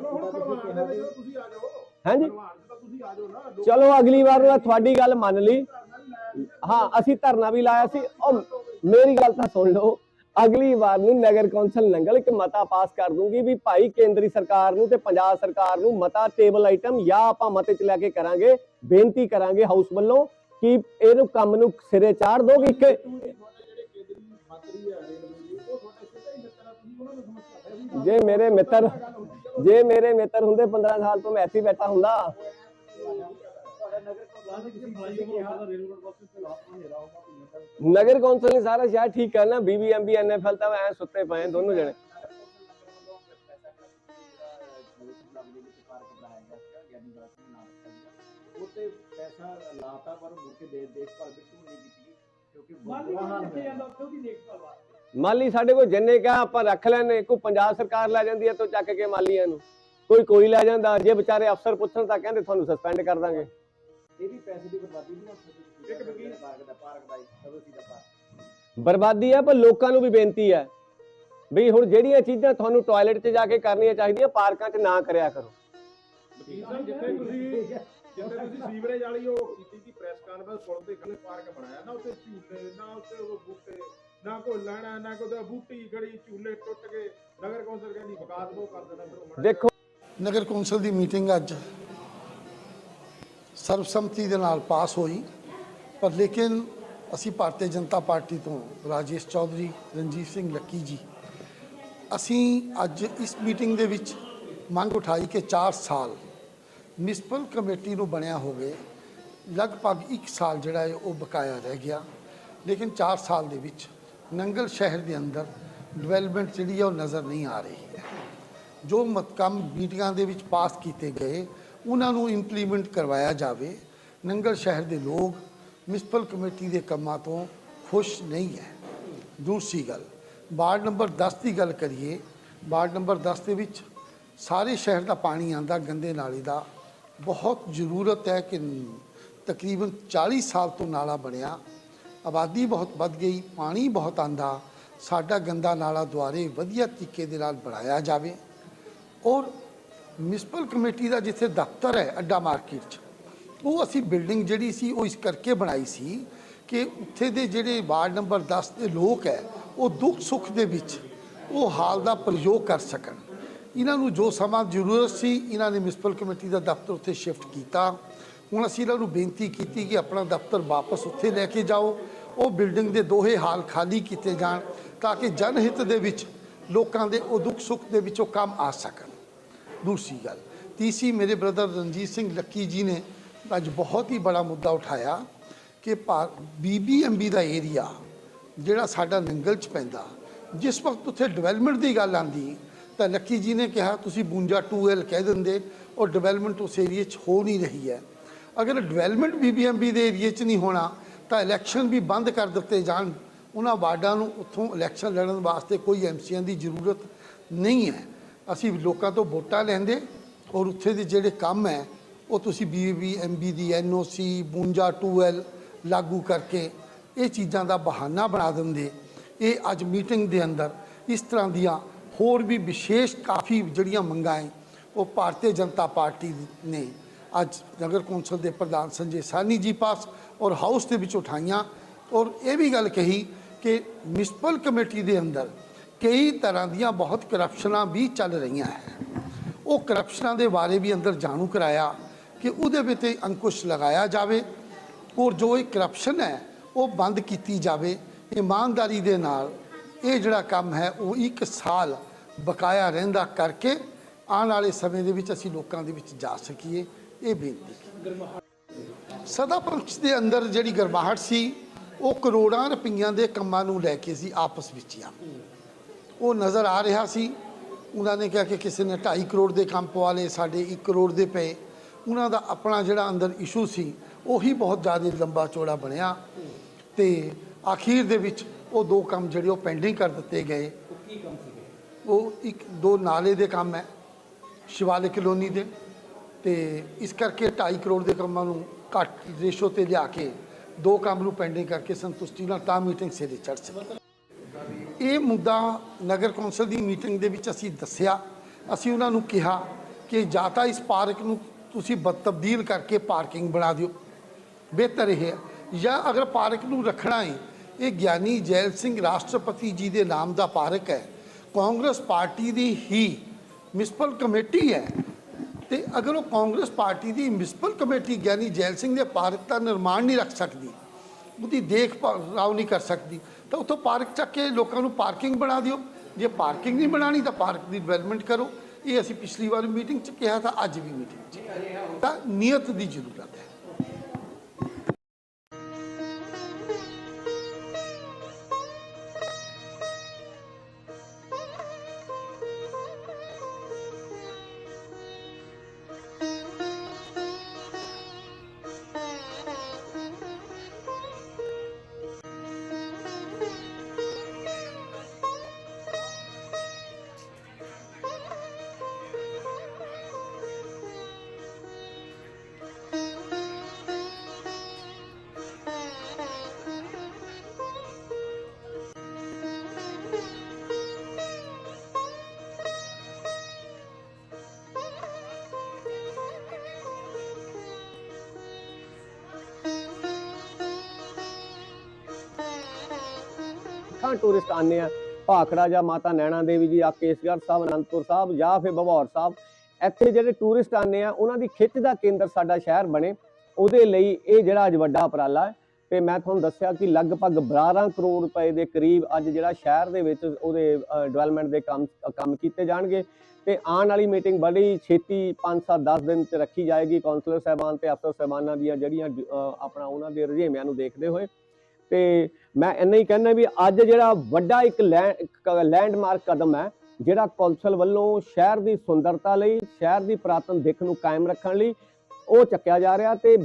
ਹਾਂਜੀ। ਚਲੋ ਅਗਲੀ ਵਾਰ ਮੈਂ ਤੁਹਾਡੀ ਗੱਲ ਮੰਨ ਲਈ। ਹਾਂ ਅਸੀਂ ਧਰਨਾ ਵੀ ਲਾਇਆ ਸੀ। ਉਹ ਮੇਰੀ ਗੱਲ ਤਾਂ ਸੁਣ ਲਓ। ਅਗਲੀ ਵਾਰ ਨੂੰ ਨਗਰ ਕੌਂਸਲ ਨੰਗਲ ਇੱਕ ਮਤਾ ਪਾਸ ਕਰ ਦੂੰਗੀ ਵੀ ਭਾਈ ਕੇਂਦਰੀ ਸਰਕਾਰ ਨੂੰ ਤੇ ਪੰਜਾਬ ਸਰਕਾਰ ਨੂੰ ਮਤਾ ਟੇਬਲ ਆਈਟਮ ਜਾਂ ਆਪਾਂ ਮਤੇ ਚ ਲੈ ਕੇ ਕਰਾਂਗੇ। ਬੇਨਤੀ ਕਰਾਂਗੇ ਹਾਊਸ ਵੱਲੋਂ ਕਿ ਇਹਨੂੰ ਕੰਮ ਨੂੰ ਸਿਰੇ ਚਾੜ ਦੋਗੇ ਕਿ ਮੰਤਰੀ ਆ ਰੇਲਵੇ ਜੇ ਮੇਰੇ ਮਿੱਤਰ ਜੇ ਮੇਰੇ ਮਿੱਤਰ ਹੁੰਦੇ 15 ਸਾਲ ਤੋਂ ਮੈਂ ਇੱਥੇ ਹੀ ਬੈਠਾ ਹੁੰਦਾ। ਨਗਰ ਕੌਂਸਲ ਨੇ ਸਾਰਾ ਸ਼ਹਿਰ ਠੀਕ ਕਰਨਾ ਬੀਬੀਐਮਬੀ ਐਨਐਫਐਲ ਤਾਂ ਐ ਸੁੱਤੇ ਪਏ ਦੋਨੋਂ ਜਣੇ। ਉੱਤੇ ਪੈਸਾ ਲਾਤਾ ਪਰ ਮੁੜ ਕੇ ਦੇ ਦੇਖਭਾਲ ਬਿਲਕੁਲ ਨਹੀਂ ਕੀਤੀ? ਕਿਉਂਕਿ ਬੁਰਾ ਹਾਲ ਹੋਇਆ ਮਾਲੀ ਸਾਡੇ ਕੋਲ ਜਿੰਨੇ ਕਿਹਾ ਆਪਾਂ ਰੱਖ ਲੈਨੇ ਕੋਈ ਪੰਜਾਬ ਸਰਕਾਰ ਲੈ ਜਾਂਦੀ ਹੈ ਤੋਂ ਚੱਕ ਕੇ ਮਾਲੀਆਂ ਨੂੰ ਕੋਈ ਕੋਈ ਲੈ ਜਾਂਦਾ ਜੇ ਵਿਚਾਰੇ ਅਫਸਰ ਪੁੱਛਣ ਤਾਂ ਕਹਿੰਦੇ ਤੁਹਾਨੂੰ ਸਸਪੈਂਡ ਕਰ ਦਾਂਗੇ। ਇਹ ਵੀ ਪੈਸੇ ਦੀ ਬਰਬਾਦੀ ਨਹੀਂ ਹੋ ਇੱਕ ਵਕੀਲ- ਪਾਰਕ ਦਾ ਪਾਰਕ ਦਾ ਕਦੋਸੀ ਦਾ ਪਾਰਕ ਬਰਬਾਦੀ ਹੈ ਪਰ ਲੋਕਾਂ ਨੂੰ ਵੀ ਬੇਨਤੀ ਹੈ ਵੀ ਹੁਣ ਜਿਹੜੀਆਂ ਚੀਜ਼ਾਂ ਤੁਹਾਨੂੰ ਟਾਇਲਟ 'ਚ ਜਾ ਕੇ ਕਰਨੀਆਂ ਚਾਹੀਦੀਆਂ ਪਾਰਕਾਂ 'ਚ ਨਾ ਕਰਿਆ ਕਰੋ। ਵਕੀਲ ਸਾਹਿਬ ਜਿੱਥੇ ਤੁਸੀਂ ਜਿੱਥੇ ਤੁਸੀਂ ਸੀਵਰੇਜ ਵਾਲੀ ਉਹ ਕੀਤੀ ਸੀ ਪ੍ਰੈਸ ਕਾਨਫਰੰਸ ਪੁਲ ਤੇ ਪਾਰਕ ਬਣਾਇਆ ਨਾ ਉੱਥੇ ਝੂਲੇ ਨਾ ਉੱਥੇ ਉਹ ਬੂਟੇ। ਨਾ ਕੋਈ ਲੈਣਾ ਨਾ ਕੋਈ ਉਹਦਾ ਬੂਟੀ ਖੜੀ ਝੂਲੇ ਟੁੱਟ ਗਏ। ਨਗਰ ਕੌਂਸਲ ਕਹਿੰਦੀ ਵਿਕਾਸ ਉਹ ਕਰ ਦੇਣਾ ਫਿਰ ਮਾੜਾ ਦੇਖੋ। ਨਗਰ ਕੌਂਸਲ ਦੀ ਮੀਟਿੰਗ ਅੱਜ ਸਰਬਸੰਮਤੀ ਦੇ ਨਾਲ ਪਾਸ ਹੋਈ ਪਰ ਲੇਕਿਨ ਅਸੀਂ ਭਾਰਤੀ ਜਨਤਾ ਪਾਰਟੀ ਤੋਂ ਰਾਜੇਸ਼ ਚੌਧਰੀ ਰਣਜੀਤ ਸਿੰਘ ਲੱਕੀ ਜੀ ਅਸੀਂ ਅੱਜ ਇਸ ਮੀਟਿੰਗ ਦੇ ਵਿੱਚ ਮੰਗ ਉਠਾਈ ਕਿ 4 ਸਾਲ ਮਿਊਨਿਸਪਲ ਕਮੇਟੀ ਨੂੰ ਬਣਿਆ ਹੋਵੇ। ਲਗਭਗ 1 ਸਾਲ ਜਿਹੜਾ ਹੈ ਉਹ ਬਕਾਇਆ ਰਹਿ ਗਿਆ ਲੇਕਿਨ 4 ਸਾਲ ਦੇ ਵਿੱਚ ਨੰਗਲ ਸ਼ਹਿਰ ਦੇ ਅੰਦਰ ਡਿਵੈਲਪਮੈਂਟ ਜਿਹੜੀ ਹੈ ਉਹ ਨਜ਼ਰ ਨਹੀਂ ਆ ਰਹੀ ਹੈ। ਜੋ ਮਤ ਕੰਮ ਮੀਟਿੰਗਾਂ ਦੇ ਵਿੱਚ ਪਾਸ ਕੀਤੇ ਗਏ, ਉਹਨਾਂ ਨੂੰ ਇੰਪਲੀਮੈਂਟ ਕਰਵਾਇਆ ਜਾਵੇ। ਨੰਗਲ ਸ਼ਹਿਰ ਦੇ ਲੋਕ ਮਿਊਨਿਸਪਲ ਕਮੇਟੀ ਦੇ ਕੰਮਾਂ ਤੋਂ ਖੁਸ਼ ਨਹੀਂ ਹੈ। ਦੂਸਰੀ ਗੱਲ, ਵਾਰਡ ਨੰਬਰ 10 ਦੀ ਗੱਲ ਕਰੀਏ, ਵਾਰਡ ਨੰਬਰ 10 ਦੇ ਵਿੱਚ ਸਾਰੇ ਸ਼ਹਿਰ ਦਾ ਪਾਣੀ ਆਂਦਾ ਗੰਦੇ ਨਾਲੇ ਦਾ। ਬਹੁਤ ਜ਼ਰੂਰਤ ਹੈ ਕਿ ਤਕਰੀਬਨ 40 ਸਾਲ ਤੋਂ ਨਾਲਾ ਬਣਿਆ। ਆਬਾਦੀ ਬਹੁਤ ਵੱਧ ਗਈ, ਪਾਣੀ ਬਹੁਤ ਆਂਦਾ, ਸਾਡਾ ਗੰਦਾ ਨਾਲਾ ਦੁਆਰੇ ਵਧੀਆ ਤਰੀਕੇ ਦੇ ਨਾਲ ਬਣਾਇਆ ਜਾਵੇ। ਔਰ ਮਿਊਨਿਸਪਲ ਕਮੇਟੀ ਦਾ ਜਿੱਥੇ ਦਫ਼ਤਰ ਹੈ ਅੱਡਾ ਮਾਰਕੀਟ 'ਚ, ਉਹ ਅਸੀਂ ਬਿਲਡਿੰਗ ਜਿਹੜੀ ਸੀ ਉਹ ਇਸ ਕਰਕੇ ਬਣਾਈ ਸੀ ਕਿ ਉੱਥੇ ਦੇ ਜਿਹੜੇ ਵਾਰਡ ਨੰਬਰ 10 ਦੇ ਲੋਕ ਹੈ, ਉਹ ਦੁੱਖ ਸੁੱਖ ਦੇ ਵਿੱਚ ਉਹ ਹਾਲ ਦਾ ਪ੍ਰਯੋਗ ਕਰ ਸਕਣ। ਇਹਨਾਂ ਨੂੰ ਜੋ ਸਮਾਂ ਜ਼ਰੂਰਤ ਸੀ, ਇਹਨਾਂ ਨੇ ਮਿਊਨਿਸਪਲ ਕਮੇਟੀ ਦਾ ਦਫ਼ਤਰ ਉੱਥੇ ਸ਼ਿਫਟ ਕੀਤਾ। ਹੁਣ ਅਸੀਂ ਇਹਨਾਂ ਨੂੰ ਬੇਨਤੀ ਕੀਤੀ ਕਿ ਆਪਣਾ ਦਫ਼ਤਰ ਵਾਪਸ ਉੱਥੇ ਲੈ ਕੇ ਜਾਓ। ਉਹ ਬਿਲਡਿੰਗ ਦੇ ਦੋਹੇ ਹਾਲ ਖਾਲੀ ਕੀਤੇ ਜਾਣ ਤਾਂ ਕਿ ਜਨ ਹਿੱਤ ਦੇ ਵਿੱਚ ਲੋਕਾਂ ਦੇ ਉਹ ਦੁੱਖ ਸੁੱਖ ਦੇ ਵਿੱਚੋਂ ਕੰਮ ਆ ਸਕਣ। ਦੂਸਰੀ ਗੱਲ, ਤੀਸਰੀ ਮੇਰੇ ਬ੍ਰਦਰ ਰਣਜੀਤ ਸਿੰਘ ਲੱਕੀ ਜੀ ਨੇ ਅੱਜ ਬਹੁਤ ਹੀ ਬੜਾ ਮੁੱਦਾ ਉਠਾਇਆ ਕਿ ਬੀਬੀਐਮਬੀ ਦਾ ਏਰੀਆ ਜਿਹੜਾ ਸਾਡਾ ਨੰਗਲ ਚ ਪੈਂਦਾ, ਜਿਸ ਵਕਤ ਉੱਥੇ ਡਿਵੈਲਪਮੈਂਟ ਦੀ ਗੱਲ ਆਂਦੀ, ਤਾਂ ਲੱਕੀ ਜੀ ਨੇ ਕਿਹਾ, ਤੁਸੀਂ ਬੂੰਜਾ 2L ਕਹਿ ਦਿੰਦੇ, ਔਰ ਡਿਵੈਲਪਮੈਂਟ ਉਸ ਏਰੀਏ 'ਚ ਹੋ ਨਹੀਂ ਰਹੀ ਹੈ। ਅਗਰ ਡਿਵੈਲਪਮੈਂਟ ਬੀਬੀਐਮਬੀ ਦੇ ਏਰੀਏ 'ਚ ਨਹੀਂ ਹੋਣਾ ਤਾਂ ਇਲੈਕਸ਼ਨ ਵੀ ਬੰਦ ਕਰ ਦਿੱਤੇ ਜਾਣ। ਉਹਨਾਂ ਵਾਰਡਾਂ ਨੂੰ ਉੱਥੋਂ ਇਲੈਕਸ਼ਨ ਲੜਨ ਵਾਸਤੇ ਕੋਈ ਐਮਸੀਆਂ ਦੀ ਜ਼ਰੂਰਤ ਨਹੀਂ ਹੈ। ਅਸੀਂ ਲੋਕਾਂ ਤੋਂ ਵੋਟਾਂ ਲੈਂਦੇ ਔਰ ਉੱਥੇ ਦੇ ਜਿਹੜੇ ਕੰਮ ਹੈ, ਉਹ ਤੁਸੀਂ ਬੀਬੀਐਮਬੀ ਦੀ ਐਨਓਸੀ ਬੂੰਜਾ 2L ਲਾਗੂ ਕਰਕੇ ਇਹ ਚੀਜ਼ਾਂ ਦਾ ਬਹਾਨਾ ਬਣਾ ਦਿੰਦੇ। ਇਹ ਅੱਜ ਮੀਟਿੰਗ ਦੇ ਅੰਦਰ ਇਸ ਤਰ੍ਹਾਂ ਦੀਆਂ ਹੋਰ ਵੀ ਵਿਸ਼ੇਸ਼ ਕਾਫੀ ਜਿਹੜੀਆਂ ਮੰਗਾਂ ਹੈ, ਉਹ ਭਾਰਤੀ ਜਨਤਾ ਪਾਰਟੀ ਨੇ। ਅੱਜ ਨਗਰ ਕੌਂਸਲ ਦੇ ਪ੍ਰਧਾਨ ਸੰਜੇ ਸਾਨੀ ਜੀ ਪਾਸ ਔਰ ਹਾਊਸ ਦੇ ਵਿੱਚ ਉਠਾਈਆਂ। ਔਰ ਇਹ ਵੀ ਗੱਲ ਕਹੀ ਕਿ ਮਿਊਨਿਸਪਲ ਕਮੇਟੀ ਦੇ ਅੰਦਰ ਕਈ ਤਰ੍ਹਾਂ ਦੀਆਂ ਬਹੁਤ ਕਰਪਸ਼ਨਾਂ ਵੀ ਚੱਲ ਰਹੀਆਂ ਹੈ। ਉਹ ਕਰਪਸ਼ਨਾਂ ਦੇ ਬਾਰੇ ਵੀ ਅੰਦਰ ਜਾਣੂ ਕਰਾਇਆ ਕਿ ਉਹਦੇ ਵਿੱਚ ਅੰਕੁਸ਼ ਲਗਾਇਆ ਜਾਵੇ ਔਰ ਜੋ ਇਹ ਕਰਪਸ਼ਨ ਹੈ, ਉਹ ਬੰਦ ਕੀਤੀ ਜਾਵੇ। ਇਮਾਨਦਾਰੀ ਦੇ ਨਾਲ ਇਹ ਜਿਹੜਾ ਕੰਮ ਹੈ, ਉਹ ਇੱਕ ਸਾਲ ਬਕਾਇਆ ਰਹਿੰਦਾ ਕਰਕੇ ਆਉਣ ਵਾਲੇ ਸਮੇਂ ਦੇ ਵਿੱਚ ਅਸੀਂ ਲੋਕਾਂ ਦੇ ਵਿੱਚ ਜਾ ਸਕੀਏ। ਇਹ ਬੇਨਤੀ ਸਦਾ ਪੰਚ ਦੇ ਅੰਦਰ ਜਿਹੜੀ ਗਰਮਾਹਟ ਸੀ ਉਹ ਕਰੋੜਾਂ ਰੁਪਈਆਂ ਦੇ ਕੰਮਾਂ ਨੂੰ ਲੈ ਕੇ ਸੀ ਆਪਸ ਵਿੱਚ ਆ ਉਹ ਨਜ਼ਰ ਆ ਰਿਹਾ ਸੀ ਉਹਨਾਂ ਨੇ ਕਿਹਾ ਕਿ ਕਿਸੇ ਨੇ 2.5 ਕਰੋੜ ਦੇ ਕੰਮ ਪਵਾ ਲਏ ਸਾਡੇ 1 ਕਰੋੜ ਦੇ ਪਏ। ਉਹਨਾਂ ਦਾ ਆਪਣਾ ਜਿਹੜਾ ਅੰਦਰ ਇਸ਼ੂ ਸੀ ਉਹੀ ਬਹੁਤ ਜ਼ਿਆਦਾ ਲੰਬਾ ਚੌੜਾ ਬਣਿਆ। ਤੇ ਆਖੀਰ ਦੇ ਵਿੱਚ ਉਹ ਦੋ ਕੰਮ ਜਿਹੜੇ ਉਹ ਪੈਂਡਿੰਗ ਕਰ ਦਿੱਤੇ ਗਏ। ਕੀ ਕੰਮ ਉਹ ਇੱਕ ਦੋ ਨਾਲੇ ਦੇ ਕੰਮ ਹੈ ਸ਼ਿਵਾਲਿਕ ਕਲੋਨੀ ਦੇ। ਤੇ ਇਸ ਕਰਕੇ 2.5 ਕਰੋੜ ਦੇ ਕੰਮਾਂ ਨੂੰ ਘੱਟ ਰੇਸ਼ੋ ਤੇ ਲਿਆ ਕੇ ਦੋ ਕੰਮ ਨੂੰ ਪੈਂਡਿੰਗ ਕਰਕੇ ਸੰਤੁਸ਼ਟੀ ਨਾਲ ਤਾਂ ਮੀਟਿੰਗ ਸਿਰੇ ਚੜ੍ਹ ਸਕੀ। ਇਹ ਮੁੱਦਾ ਨਗਰ ਕੌਂਸਲ ਦੀ ਮੀਟਿੰਗ ਦੇ ਵਿੱਚ ਅਸੀਂ ਦੱਸਿਆ। ਅਸੀਂ ਉਹਨਾਂ ਨੂੰ ਕਿਹਾ ਕਿ ਜਾਂ ਤਾਂ ਇਸ ਪਾਰਕ ਨੂੰ ਤੁਸੀਂ ਬਦ ਤਬਦੀਲ ਕਰਕੇ ਪਾਰਕਿੰਗ ਬਣਾ ਦਿਓ। ਬਿਹਤਰ ਇਹ ਹੈ। ਜਾਂ ਅਗਰ ਪਾਰਕ ਨੂੰ ਰੱਖਣਾ ਹੈ, ਇਹ ਗਿਆਨੀ ਜੈਲ ਸਿੰਘ ਰਾਸ਼ਟਰਪਤੀ ਜੀ ਦੇ ਨਾਮ ਦਾ ਪਾਰਕ ਹੈ। ਕਾਂਗਰਸ ਪਾਰਟੀ ਦੀ ਹੀ ਮਿਊਨਿਸਪਲ ਕਮੇਟੀ ਹੈ। ਤੇ ਅਗਰ ਉਹ ਕਾਂਗਰਸ ਪਾਰਟੀ ਦੀ ਮਿਊਨਿਸਪਲ ਕਮੇਟੀ ਗਿਆਨੀ ਜੈਲ ਸਿੰਘ ਦੇ ਪਾਰਕ ਦਾ ਨਿਰਮਾਣ ਨਹੀਂ ਰੱਖ ਸਕਦੀ, ਉਹਦੀ ਦੇਖਭਾਲ ਨਹੀਂ ਕਰ ਸਕਦੀ, ਤਾਂ ਉੱਥੋਂ ਪਾਰਕ ਚੱਕ ਕੇ ਲੋਕਾਂ ਨੂੰ ਪਾਰਕਿੰਗ ਬਣਾ ਦਿਓ। ਜੇ ਪਾਰਕਿੰਗ ਨਹੀਂ ਬਣਾਣੀ ਤਾਂ ਪਾਰਕ ਦੀ ਡਿਵੈਲਪਮੈਂਟ ਕਰੋ। ਇਹ ਅਸੀਂ ਪਿਛਲੀ ਵਾਰ ਮੀਟਿੰਗ 'ਚ ਕਿਹਾ ਤਾਂ ਅੱਜ ਵੀ ਮੀਟਿੰਗ 'ਚ। ਤਾਂ ਨੀਅਤ ਦੀ ਜ਼ਰੂਰਤ ਹੈ। ਲੱਖਾਂ ਟੂਰਿਸਟ ਆਉਂਦੇ ਆ। ਭਾਖੜਾ ਜਾਂ ਮਾਤਾ ਨੈਣਾ ਦੇਵੀ ਜੀ ਆ ਕੇਸਗੜ੍ਹ ਸਾਹਿਬ, ਅਨੰਦਪੁਰ ਸਾਹਿਬ ਜਾਂ ਫਿਰ ਬਭੌਰ ਸਾਹਿਬ, ਇੱਥੇ ਜਿਹੜੇ ਟੂਰਿਸਟ ਆਉਂਦੇ ਆ, ਉਹਨਾਂ ਦੀ ਖਿੱਚ ਦਾ ਕੇਂਦਰ ਸਾਡਾ ਸ਼ਹਿਰ ਬਣੇ। ਉਹਦੇ ਲਈ ਇਹ ਜਿਹੜਾ ਅੱਜ ਵੱਡਾ ਉਪਰਾਲਾ ਹੈ। ਤੇ ਮੈਂ ਤੁਹਾਨੂੰ ਦੱਸਿਆ ਕਿ ਲਗਭਗ 12 ਕਰੋੜ ਰੁਪਏ ਦੇ ਕਰੀਬ ਅੱਜ ਜਿਹੜਾ ਸ਼ਹਿਰ ਦੇ ਵਿੱਚ ਉਹਦੇ ਡਿਵੈਲਪਮੈਂਟ ਦੇ ਕੰਮ ਕੰਮ ਕੀਤੇ ਜਾਣਗੇ। ਤੇ ਆਉਣ ਵਾਲੀ ਮੀਟਿੰਗ ਬੜੀ ਛੇਤੀ 5-7 10 ਦਿਨ ਤੇ ਰੱਖੀ ਜਾਏਗੀ। ਕਾਉਂਸਲਰ ਸਾਹਿਬਾਨ ਤੇ ਅਫਸਰ ਸਾਹਿਬਾਨਾਂ ਦੀਆਂ ਜਿਹੜੀਆਂ ਆਪਣਾ ਉਹਨਾਂ ਦੇ ਰੁਝੇਵਿਆਂ ਨੂੰ ਦੇਖਦੇ ਹੋਏ। ਤੇ ਮੈਂ ਇੰਨਾ ਹੀ ਕਹਿਣਾ ਵੀ ਅੱਜ ਜਿਹੜਾ ਵੱਡਾ ਇੱਕ ਲੈਂਡਮਾਰਕ ਕਦਮ ਹੈ, ਜਿਹੜਾ ਕੌਂਸਲ ਵੱਲੋਂ ਸ਼ਹਿਰ ਦੀ ਸੁੰਦਰਤਾ ਲਈ, ਸ਼ਹਿਰ ਦੀ ਪੁਰਾਤਨ ਦਿੱਖ ਨੂੰ ਕਾਇਮ ਰੱਖਣ ਲਈ ਉਹ ਚੱਕਿਆ ਜਾ ਰਿਹਾ ਤੇ